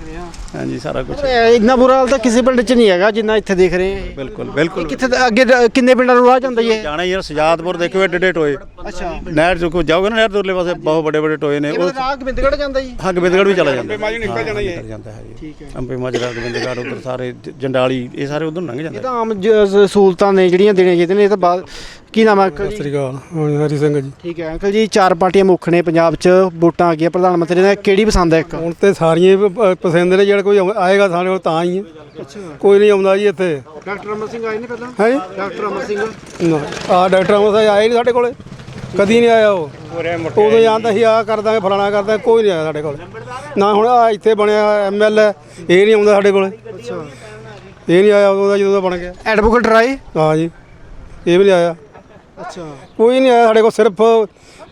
ਹਾਂਜੀ ਸਾਰਾ ਕੁਝ ਇਹ ਇੰਨਾ ਬੁਰਾ ਹਾਲ ਤਾਂ ਕਿਸੇ ਪਿੰਡ 'ਚ ਨਹੀਂ ਹੈਗਾ ਜਿੰਨਾ ਇੱਥੇ ਦੇਖ ਰਹੇ ਹਾਂ। ਬਿਲਕੁਲ ਬਿਲਕੁਲ। ਕਿੱਥੇ ਤਾਂ ਅੱਗੇ ਦ- ਕਿੰਨੇ ਪਿੰਡਾਂ ਨੂੰ ਰਾਹ ਜਾਂਦਾ ਜੀ ਇਹ? ਜਾਣਾ ਯਾਰ ਸਜਾਦਪੁਰ ਦੇਖੋ ਏਡੇ ਏਡੇ ਟੋਏ ਅੱਛਾ। ਨਹਿਰ ਜੋ ਕੋ ਜਾਓਗੇ ਨਾ ਨਹਿਰ ਦੇ ਉਰਲੇ ਪਾਸੇ ਬਹੁਤ ਵੱਡੇ ਵੱਡੇ ਟੋਏ ਨੇ ਉਹ ਰਾਹ ਗੋਬਿੰਦਗੜ੍ਹ ਜਾਂਦਾ ਜੀ? ਹਾਂ ਗੋਬਿੰਦਗੜ੍ਹ ਵੀ ਚਲਾ ਜਾਂਦਾ। ਮਾਜੂ ਨਿਕਲ ਜਾਣਾ ਜਾਂਦਾ ਹੈ ਜੀ ਠੀਕ ਹੈ। ਅੰਬੇ ਮਾਜਰਾ ਗੋਬਿੰਦਗੜ੍ਹ ਉਧਰ ਸਾਰੇ ਜ- ਜੰਡਾਲੀ ਇਹ ਸਾਰੇ ਉਧਰ ਲੰਘ ਜਾਂਦੇ ਇਹ ਤਾਂ ਆਮ ਜ- ਸਹੂਲਤਾਂ ਨੇ ਜਿਹੜੀਆਂ ਦੇਣੀਆਂ ਚਾਹੀਦੀਆਂ ਨੇ ਇਹ ਤਾਂ ਬਾਅਦ ਕੀ ਨਾਮ ਹੈ ਅੰਕਲ ਜੀ? ਸ੍ਰੀ ਅਕਾਲ। ਹਰੀ ਸਿੰਘ ਜੀ। ਠੀਕ ਹੈ ਅੰਕਲ ਜੀ ਚਾਰ ਪਾਰਟੀਆਂ ਮੁੱਖ ਨੇ ਪੰਜਾਬ 'ਚ ਵੋਟਾਂ ਆ ਗਈਆਂ ਪ੍ਰਧਾਨ ਮੰਤਰੀ ਨੇ। ਕਿਹੜੀ ਪਸੰਦ ਹੈ ਇੱਕ? ਹੁਣ ਤੇ ਸਾਰੀਆਂ ਹੀ ਪ- ਪਸੰਦ ਨੇ ਜਿਹੜਾ ਕੋਈ ਆਉ- ਆਏਗਾ ਸਾਡੇ ਕੋਲ ਤਾਂ ਹੀ ਹੈ। ਕੋਈ ਨਹੀਂ ਆਉਂਦਾ ਜੀ ਇੱਥੇ। ਡਾਕਟਰ ਅਮਰ ਸਿੰਘ ਆਏ ਨੇ ਪਹਿਲਾਂ? ਹੈ? ਜੀ ਡਾਕਟਰ ਅਮਰ ਸਿੰਘ। ਨਾ ਆ ਡਾਕਟਰ ਅਮਰ ਸਾਹਿਬ ਆਏ ਨਹੀਂ ਸਾਡੇ ਕੋਲੇ। ਕਦੀ ਨਹੀਂ ਆਇਆ ਉਹ। ਉਦੋਂ ਜਾਂਦਾ ਸੀ ਆ ਕਰ ਦਾਂਗੇ ਫਲਾਣਾ ਕਰ ਦਾਂਗੇ ਕੋਈ ਨਹੀਂ ਆਇਆ ਸਾਡੇ ਕੋਲ। ਨਾ ਹੁਣ ਆ ਇੱਥੇ ਬਣਿਆ ਐਮਐਲ ਇਹ ਨਹੀਂ ਆਉਂਦਾ ਸਾਡੇ ਕੋਲੇ। ਅੱਛਾ। ਇਹ ਨਹੀਂ ਆਇਆ ਉਦੋਂ ਦਾ ਜਦੋਂ ਦਾ ਬਣ ਗਿਆ। ਐਡਵੋਕੇਟ ਰਾਏ? ਹਾਂ ਜੀ ਇਹ ਵੀ ਨਹੀਂ ਆਇਆ। ਅੱਛਾ। ਕੋਈ ਨਹੀਂ ਆਇਆ ਸਾਡੇ ਕੋਲ ਸਿਰਫ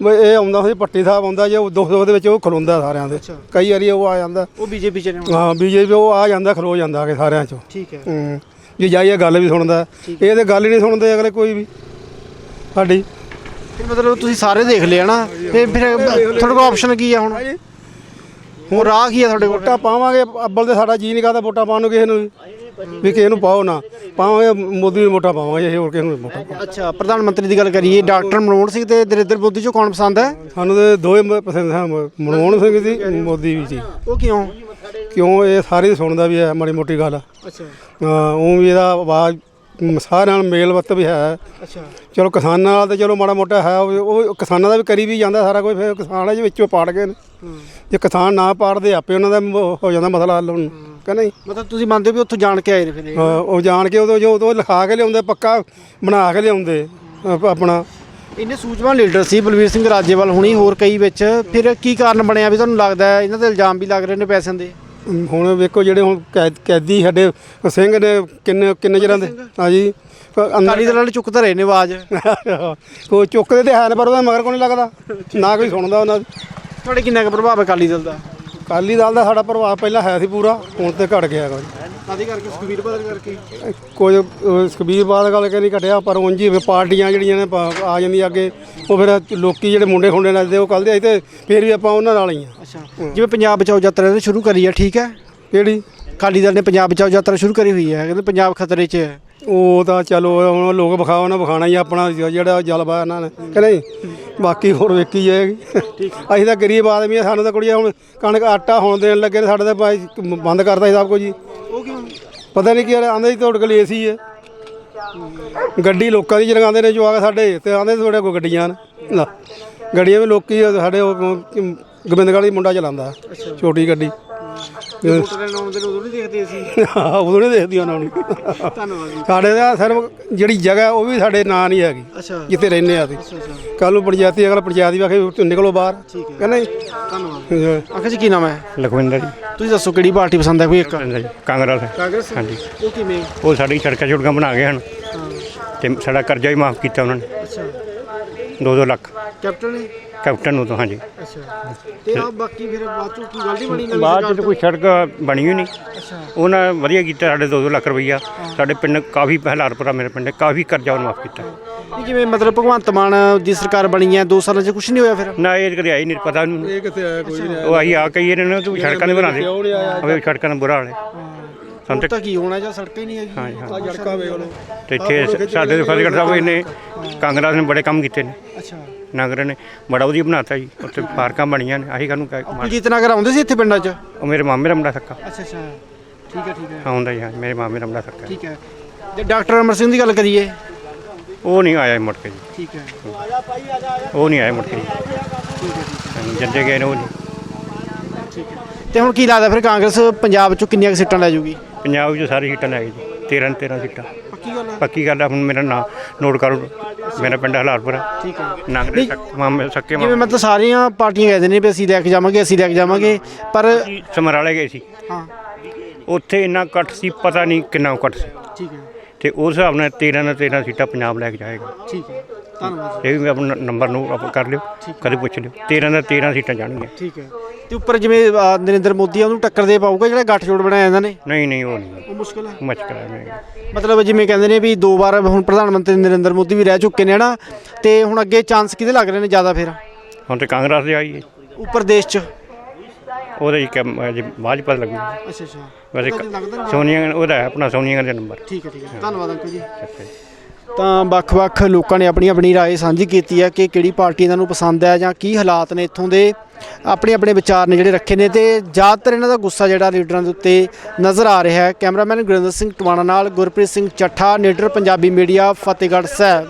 ਇਹ ਆਉਂਦਾ ਸੀ ਪੱਟੀ ਸਾਹਿਬ ਆਉਂਦਾ ਜੇ ਉਹ ਦੁੱਖ ਸੁੱਖ ਦੇ ਵਿੱਚ ਉਹ ਖਲੋਂਦਾ ਸਾਰਿਆਂ ਦੇ। ਕਈ ਵਾਰੀ ਉਹ ਆ ਜਾਂਦਾ। ਉਹ ਬੀਜੇਪੀ 'ਚ ਨੇ। ਹਾਂ ਬੀਜੇਪੀ ਉਹ ਆ ਜਾਂਦਾ ਖਲੋ ਜਾਂਦਾ ਆ ਕੇ ਸਾਰਿਆਂ ਚੋਂ। ਠੀਕ ਹੈ। ਹੂੰ ਜੇ ਜਾਈਏ ਗੱਲ ਵੀ ਸੁਣਦਾ। ਇਹ ਤੇ ਗੱਲ ਹੀ ਨਹੀਂ ਸੁਣਦੇ ਅਗਲੇ ਕੋਈ ਵੀ। ਸਾਡੀ। ਫਿਰ ਮਤਲਬ ਤੁਸੀਂ ਸਾਰੇ ਦੇਖ ਲਿਆ ਨਾ। ਤੇ ਫਿਰ ਤੁਹਾਡੇ ਕੋਲ ਆਪਸ਼ਨ ਕੀ ਆ ਹੁਣ? ਹੁਣ ਰਾਹ ਕੀ ਆ ਤੁਹਾਡੇ ਕੋਲ ਵੋਟਾਂ ਪਾਵਾਂਗੇ। ਅੱਬਲ ਤੇ ਸਾਡਾ ਜੀ ਨਹੀਂ ਕਰਦਾ ਵੋਟਾਂ ਪਾਉਣ ਨੂੰ ਕਿਸੇ ਨੂੰ ਵੀ। ਵੀ ਕਿਸੇ ਨੂੰ ਪਾਓ ਨਾ। ਪਾਵਾਂਗੇ ਮੋਦੀ ਨੂੰ ਵੋਟਾਂ ਪਾਵਾਂਗੇ ਅਸੀਂ ਹੋਰ ਕਿਸੇ ਨੂੰ ਵੋਟਾਂ ਪਾਵਾਂਗੇ। ਅੱਛਾ ਪ੍ਰਧਾਨ ਮੰਤਰੀ ਦੀ ਗੱਲ ਕਰੀਏ ਡਾਕਟਰ ਮਨਮੋਹਨ ਸਿੰਘ ਤੇ ਨਰਿੰਦਰ ਮੋਦੀ ਚੋਂ ਕੌਣ ਪਸੰਦ ਹੈ? ਸਾਨੂੰ ਤੇ ਦੋਵੇਂ ਮ- ਪਸੰਦ ਹਨ ਮਨਮੋਹਨ ਸਿੰਘ ਜੀ ਮੋਦੀ ਵੀ ਜੀ। ਉਹ ਕਿਉਂ? ਕਿਉਂ? ਇਹ ਸਾਰੇ ਸੁਣਦਾ ਵੀ ਹੈ ਮਾੜੀ ਮੋਟੀ ਗੱਲ। ਅੱਛਾ। ਹਾਂ ਉਹ ਵੀ ਇਹਦਾ ਆਵਾਜ਼ ਮ, ਸਾਰਿਆਂ ਨਾਲ ਮੇਲ ਵਰਤ ਵੀ ਹੈ। ਅੱਛਾ। ਚਲੋ ਕਿਸਾਨਾਂ ਨਾਲ ਤੇ ਚਲੋ ਮਾੜਾ ਮੋਟਾ ਹੈ ਉਹ ਉਹ ਕਿਸਾਨਾਂ ਦਾ ਵੀ ਕਰੀ ਵੀ ਜਾਂਦਾ ਸਾਰਾ ਕੁਝ ਫਿਰ ਕਿਸਾਨਾਂ ਦੇ ਵਿੱਚੋਂ ਪਾੜ ਗਏ ਨੇ। ਜੇ ਕਿਸਾਨ ਨਾ ਪਾੜਦੇ ਆਪੇ ਉਹਨਾਂ ਦਾ ਮ- ਹੋ ਜਾਂਦਾ ਮਸਲਾ ਹੱਲ ਹੁਣ। ਕਿ ਨਹੀਂ? ਮਤਲਬ ਤੁਸੀਂ ਮੰਨਦੇ ਹੋ ਵੀ ਉੱਥੋਂ ਜਾਣ ਕੇ ਆਏ ਨੇ ਫਿਰ ਇਹ? ਹਾਂ, ਉਹ ਜਾਣ ਕੇ ਉਦੋਂ ਜੋ ਉਦੋਂ ਲਿਖਾ ਕੇ ਲਿਆਉਂਦੇ ਪੱਕਾ ਬਣਾ ਕੇ ਲਿਆਉਂਦੇ ਆਪਣਾ। ਇੰਨੇ ਸੂਝਵਾਨ ਲੀਡਰ ਸੀ ਬਲਵੀਰ ਸਿੰਘ ਰਾਜੇਵਾਲ ਹੁਣੀ ਹੋਰ ਕਈ ਵਿੱਚ ਫਿਰ ਕੀ ਕਾਰਨ ਬਣਿਆ ਵੀ ਤੁਹਾਨੂੰ ਲੱਗਦਾ ਹੈ? ਇਹਨਾਂ ਤੇ ਇਲਜ਼ਾਮ ਵੀ ਲੱਗ ਰਹੇ ਨੇ ਪੈਸਿਆਂ ਦੇ। ਹੁਣ ਵੇਖੋ ਜਿਹੜੇ ਹੁਣ ਕੈਦ- ਕੈਦੀ ਸਾਡੇ ਸਿੰਘ ਨੇ ਕਿੰਨੇ ਕਿੰਨੇ ਚਿਰਾਂ ਦੇ? ਹਾਂਜੀ। ਅੰਦਰ ਅਕਾਲੀ ਦਲ ਵਾਲੇ ਚੁੱਕ ਤਾਂ ਰਹੇ ਨੇ ਆਵਾਜ਼। ਕੋਈ ਚੁੱਕਦੇ ਤੇ ਹੈ ਨੇ ਪਰ ਉਹਦਾ ਮਗਰ ਕੋਈ ਨਹੀਂ ਲੱਗਦਾ? ਨਾ ਕੋਈ ਸੁਣਦਾ ਉਹਨਾਂ ਦੀ। ਤੁਹਾਡੇ ਕਿੰਨਾ ਕੁ ਪ੍ਰਭਾਵ ਹੈ ਅਕਾਲੀ ਦਲ ਦਾ? ਅਕਾਲੀ ਦਲ ਦਾ ਸਾਡਾ ਪ੍ਰਭਾਵ ਪਹਿਲਾਂ ਹੈ ਸੀ ਪੂਰਾ ਹੁਣ ਤੇ ਘਟ ਗਿਆ ਕੋਈ ਕਾਦੀ ਕਰਕੇ ਸੁਖਬੀਰ ਬਾਦਲ ਕਰਕੇ? ਕੋਈ ਅਹ, ਸੁਖਬੀਰ ਬਾਦਲ ਗੱਲ ਕੇ ਨਹੀਂ ਘਟਿਆ ਪਰ ਉਂਝ ਹੀ ਫਿਰ ਪਾਰਟੀਆਂ ਜਿਹੜੀਆਂ ਨੇ ਪਾ- ਆ ਜਾਂਦੀਆਂ ਅੱਗੇ ਉਹ ਫਿਰ ਲੋਕੀ ਜਿਹੜੇ ਮੁੰਡੇ ਖੁੰਡੇ ਨੱਚਦੇ ਉਹ ਕੱਲ੍ਹ ਦੇ ਆਈ ਤੇ ਫਿਰ ਵੀ ਆਪਾਂ ਉਹਨਾਂ ਨਾਲ ਹੀ ਆ ਅੱਛਾ। ਜਿਵੇਂ ਪੰਜਾਬ ਬਚਾਓ ਯਾਤਰਾ ਇਹਨੇ ਸ਼ੁਰੂ ਕਰੀ ਹੈ ਠੀਕ ਹੈ? ਕਿਹੜੀ? ਅਕਾਲੀ ਦਲ ਨੇ ਪੰਜਾਬ ਬਚਾਓ ਯਾਤਰਾ ਸ਼ੁਰੂ ਕਰੀ ਹੋਈ ਹੈ ਕਹਿੰਦੇ ਪੰਜਾਬ ਖਤਰੇ 'ਚ ਹੈ। ਉਹ ਤਾਂ ਚਲੋ ਹੁਣ ਲੋਕ ਵਿਖਾਓ ਨਾ ਵਿਖਾਣਾ ਹੀ ਆਪਣਾ ਜਿਹੜਾ ਜਲਵਾ ਇਹਨਾਂ ਨੇ ਕਿ ਨਹੀਂ? ਬਾਕੀ ਹੋਰ ਵੇਖੀ ਜਾਏਗੀ। ਅਸੀਂ ਤਾਂ ਗਰੀਬ ਆਦਮੀ ਆ ਸਾਨੂੰ ਤਾਂ ਕੁੜੀਆਂ ਹੁਣ ਕਣਕ ਆਟਾ ਹੁਣ ਦੇਣ ਲੱਗੇ ਨੇ ਸਾਡੇ ਤਾਂ ਭਾਈ ਬੰਦ ਕਰਤਾ ਸੀ ਸਭ ਕੁਝ ਜੀ। ਉਹ ਕਿਉਂ? ਪਤਾ ਨਹੀਂ ਕੀ ਆਂਦੇ ਜੀ ਤੁਹਾਡੇ ਕੋਲ ਏਸੀ ਹੈ। ਗੱਡੀ ਲੋਕਾਂ ਦੀ ਜਰਗਾਉਂਦੇ ਨੇ ਜੋ ਆ ਕੇ ਸਾਡੇ ਤੇ ਆਂਦੇ ਤੁਹਾਡੇ ਕੋਲ ਗੱਡੀਆਂ ਨੇ। ਗੱਡੀਆਂ ਵੀ ਲੋਕੀ ਸਾਡੇ ਗੋਬਿੰਦਗੜ੍ਹ ਦੀ ਮੁੰਡਾ ਚਲਾਉਂਦਾ ਛੋਟੀ ਗੱਡੀ। ਵੋਟਰ ਨੇ ਉਦੋਂ ਨਹੀਂ ਦੇਖਦੇ ਅਸੀਂ। ਹਾਂ, ਉਦੋਂ ਨਹੀਂ ਦੇਖਦੀ ਉਹਨਾਂ ਨੂੰ। ਧੰਨਵਾਦ ਜੀ। ਸਾਡੇ ਦਾ ਸਿਰਫ ਜਿਹੜੀ ਜਗ੍ਹਾ ਉਹ ਵੀ ਸਾਡੇ ਨਾਂ ਨਹੀਂ ਹੈਗੀ ਅੱਛਾ। ਜਿੱਥੇ ਰਹਿੰਦੇ ਆ ਅਸੀਂ। ਕੱਲ ਨੂੰ ਪੰਚਾਇਤੀ ਅਗਲਾ ਪੰਚਾਇਤ ਦੀ ਆਖੇ ਨਿਕਲੋ ਬਾਹਰ। ਕਹਿੰਦੇ ਧੰਨਵਾਦ। ਅੰਕਲ ਜੀ ਕੀ ਨਾਮ ਹੈ? ਲਖਵਿੰਦਰ ਜੀ। ਤੁਸੀਂ ਦੱਸੋ ਕਿਹੜੀ ਪਾਰਟੀ ਪਸੰਦ ਹੈ? ਕੋਈ ਇੱਕ? ਜੀ। ਕਾਂਗਰਸ ਕਾਂਗਰਸ? ਹਾਂਜੀ। ਉਹ ਕਿਵੇਂ? ਉਹ ਸਾਡੀ ਸੜਕਾਂ ਛੁੜਕਾਂ ਬਣਾ ਗਏ ਹਨ। ਤੇ ਸਾਡਾ ਕਰਜ਼ਾ ਵੀ ਮਾਫ ਕੀਤਾ ਉਹਨਾਂ ਨੇ। ਅੱਛਾ। 2-2 ਲੱਖ। ਕੈਪਟਨ ਨੇ? ਕੈਪਟਨ ਨੂੰ ਤਾਂ ਹਾਂਜੀ। ਅੱਛਾ। ਤੇ ਆ ਬਾਕੀ ਫਿਰ ਬਾਅਦ ਚੋਂ ਕੀ ਗੱਲ ਨਹੀਂ ਬਣੀ ਨਵੀਂ ਬਾਅਦ ਚ ਕੋਈ ਸੜਕ ਬਣੀ ਹੋਈ ਨਹੀਂ। ਅੱਛਾ। ਉਹਨਾਂ ਵਧੀਆ ਕੀਤਾ ਸਾਡੇ 2-2 ਲੱਖ ਰੁਪਈਆ। ਸਾਡੇ ਪਿੰਡ ਕਾਫੀ ਹਲਾਰਪੁਰਾ ਮੇਰੇ ਪਿੰਡ ਕਾਫੀ ਕਰਜ਼ਾ ਉਹਨੂੰ ਮਾਫ ਕੀਤਾ। ਨਹੀਂ ਜਿਵੇਂ ਮਤਲਬ ਭਗਵੰਤ ਮਾਨ ਦੀ ਸਰਕਾਰ ਬਣੀ ਹੈ 2 ਸਾਲਾਂ 'ਚ ਕੁਝ ਨਹੀਂ ਹੋਇਆ ਫਿਰ? ਨਾ ਇਹ ਕਦੇ ਆਈ ਨਹੀਂ ਪਤਾ ਉਹਨੂੰ। ਇਹ ਕਿੱਥੇ ਆਇਆ ਕੋਈ ਨਹੀਂ ਉਹ ਆਈ ਆ ਕਈ ਇਹਨਾਂ ਤੂੰ ਸੜਕਾਂ ਦੇ ਬਣਾ ਦੇ ਉਹ ਸੜਕਾਂ ਦਾ ਬੁਰਾ ਹਾਲ ਹੈ। ਸਾਨੂੰ ਤੇ ਤਾਂ ਕੀ ਹੋਣਾ ਜਾਂ ਸੜਕਾਂ ਹੀ ਨਹੀਂ ਹੈਗੀ ਹਾਂ ਹਾਂ। ਸੜਕਾਂ ਵੇਖ ਲਓ। ਤੇ ਇੱਥੇ ਸਾਡੇ ਦੇ ਫਤਿਹਗੜ੍ਹ ਸਾਹਿਬ ਇਹਨੇ ਕਾਂਗਰਸ ਨੇ ਬੜੇ ਕੰਮ ਕੀਤੇ ਨੇ। ਅੱਛਾ। ਨਗਰ ਨੇ ਬੜਾ ਵਧੀਆ ਬਣਾਤਾ ਜੀ। ਉੱਥੇ ਪਾਰਕਾਂ ਬਣੀਆਂ ਨੇ ਆਹੀ ਕਾਨੂੰ ਕੁਲਜੀਤ ਨਗਰ ਆਉਂਦੇ ਸੀ ਇੱਥੇ ਪਿੰਡਾਂ 'ਚ? ਉਹ ਮੇਰੇ ਮਾਮੇ ਦਾ ਮੁੰਡਾ ਸੱਕਾ। ਅੱਛਾ ਅੱਛਾ। ਠੀਕ ਹੈ ਠੀਕ ਹੈ। ਆਉਂਦਾ ਹੀ ਹਾਂ ਮੇਰੇ ਮਾਮੇ ਦਾ ਮੁੰਡਾ ਸੱਕਾ। ਠੀਕ ਹੈ। ਜੇ ਡਾਕਟਰ ਅਮਰ ਸਿੰਘ ਦੀ ਗੱਲ ਕਰੀਏ? ਉਹ ਨਹੀਂ ਆਇਆ ਮੁੜ ਕੇ ਜੀ। ਠੀਕ ਹੈ। ਉਹ ਨਹੀਂ ਆਇਆ ਮੁੜ ਕੇ ਜੀ। ਜੱਦੇ ਗਏ ਨੇ ਉਹ ਨਹੀਂ। ਤੇ ਹੁਣ ਕੀ ਲੱਗਦਾ ਫਿਰ ਕਾਂਗਰਸ ਪੰਜਾਬ 'ਚੋਂ ਕਿੰਨੀਆਂ ਕੁ ਸੀਟਾਂ ਲੈ ਜਾਊਗੀ ਪੰਜਾਬ ਵਿੱਚ ਸਾਰੀ ਸੀਟਾਂ ਲੈ ਗਈ ਜੀ 13 13 ਸੀਟਾਂ। ਪੱਕੀ ਗੱਲ ਹੈ। ਪੱਕੀ ਗੱਲ ਆ ਹੁਣ ਮੇਰਾ ਨਾਂ ਨੋਟ ਕਰੋ ਮੇਰਾ ਪਿੰਡ ਹਲਾਲਪੁਰ ਠੀਕ ਹੈ। ਨੰਗ ਦੇ ਸੱਕ- ਸੱਕੇ ਜਿਵੇਂ ਮਤਲਬ ਸਾਰੀਆਂ ਪਾਰਟੀਆਂ ਕਹਿੰਦੇ ਨੇ ਵੀ ਅਸੀਂ ਲੈ ਕੇ ਜਾਵਾਂਗੇ ਅਸੀਂ ਲੈ ਕੇ ਜਾਵਾਂਗੇ ਪਰ ਸਮਰਾਲੇ ਗਏ ਸੀ। ਹਾਂ। ਉੱਥੇ ਇੰਨਾ ਇਕੱਠ ਸੀ ਪਤਾ ਨਹੀਂ ਕਿੰਨਾ ਇਕੱਠ ਸੀ। ਠੀਕ ਹੈ। ਤੇ ਉਸ ਹਿਸਾਬ ਨਾਲ 13 ਨਾਲ 13 ਸੀਟਾਂ ਪੰਜਾਬ ਲੈ ਕੇ ਜਾਏਗਾ। ਠੀਕ ਹੈ। ਇਹ ਵੀ ਆਪਣਾ ਨੰਬਰ ਨੂੰ ਆਪ ਕਰ ਲਿਓ ਕਦੇ ਪੁੱਛ ਲਿਓ। 13 ਦਾ 13 ਸੀਟਾਂ ਜਾਣਗੀਆਂ। ਠੀਕ ਹੈ। ਤੇ ਉੱਪਰ ਜਿਵੇਂ ਨਰਿੰਦਰ ਮੋਦੀ ਆ ਉਹਨੂੰ ਟੱਕਰ ਦੇ ਪਾਊਗਾ ਜਿਹੜਾ ਗੱਠਜੋੜ ਬਣਾਇਆ ਇਹਨਾਂ ਨੇ? ਨਹੀਂ ਨਹੀਂ ਉਹ ਨਹੀਂ। ਉਹ ਮੁਸ਼ਕਲ ਹੈ। ਮੁਸ਼ਕਲ ਹੈ ਨਹੀਂ। ਮਤਲਬ ਜਿਵੇਂ ਕਹਿੰਦੇ ਨੇ ਵੀ ਦੋ ਵਾਰ ਹੁਣ ਪ੍ਰਧਾਨ ਮੰਤਰੀ ਨਰਿੰਦਰ ਮੋਦੀ ਵੀ ਰਹਿ ਚੁੱਕੇ ਨੇ ਹਨਾ ਤੇ ਹੁਣ ਅੱਗੇ ਚਾਂਸ ਕਿਹਦੇ ਲੱਗ ਰਹੇ ਨੇ ਜ਼ਿਆਦਾ ਫਿਰ? ਹੁਣ ਤੇ ਕਾਂਗਰਸ ਦੇ ਆਈ ਹੈ। ਉੱਪਰ ਦੇਸ਼ 'ਚ। ਉਹਦੇ ਜੀ ਕੰਮ ਬਾਅਦ 'ਚ ਪਤਾ ਲੱਗੂ। ਅੱਛਾ ਅੱਛਾ। ਵੈਸੇ ਨੀ। ਸੋਨੀਆ ਉਹਦਾ ਹੈ ਆਪਣਾ ਸੋਨੀਆ ਦਾ ਨੰਬਰ। ਠੀਕ ਹੈ ਠੀਕ ਹੈ। ਧੰਨਵਾਦ ਅੰਕਲ ਜੀ। ਤਾਂ ਵੱਖ-ਵੱਖ ਲੋਕਾਂ ਨੇ ਆਪਣੀ ਆਪਣੀ رائے ਸਾਂਝੀ ਕੀਤੀ ਹੈ ਕਿ ਕਿਹੜੀ ਪਾਰਟੀ ਇਹਨਾਂ ਨੂੰ ਪਸੰਦ ਹੈ ਜਾਂ ਕੀ ਹਾਲਾਤ ਨੇ ਇੱਥੋਂ ਦੇ ਆਪਣੇ ਆਪਣੇ ਵਿਚਾਰ ਨੇ ਜਿਹੜੇ ਰੱਖੇ ਨੇ ਤੇ ਜ਼ਿਆਦਾਤਰ ਇਹਨਾਂ ਦਾ ਗੁੱਸਾ ਜਿਹੜਾ ਲੀਡਰਾਂ ਦੇ ਉੱਤੇ ਨਜ਼ਰ ਆ ਰਿਹਾ ਹੈ ਕੈਮਰਾਮੈਨ ਗੁਰਿੰਦਰ ਸਿੰਘ ਟਵਾਣਾ ਨਾਲ ਗੁਰਪ੍ਰੀਤ ਸਿੰਘ ਚੱਠਾ ਨੀਡਰ ਪੰਜਾਬੀ ਮੀਡੀਆ ਫਤਿਹਗੜ੍ਹ ਸਾਹਿਬ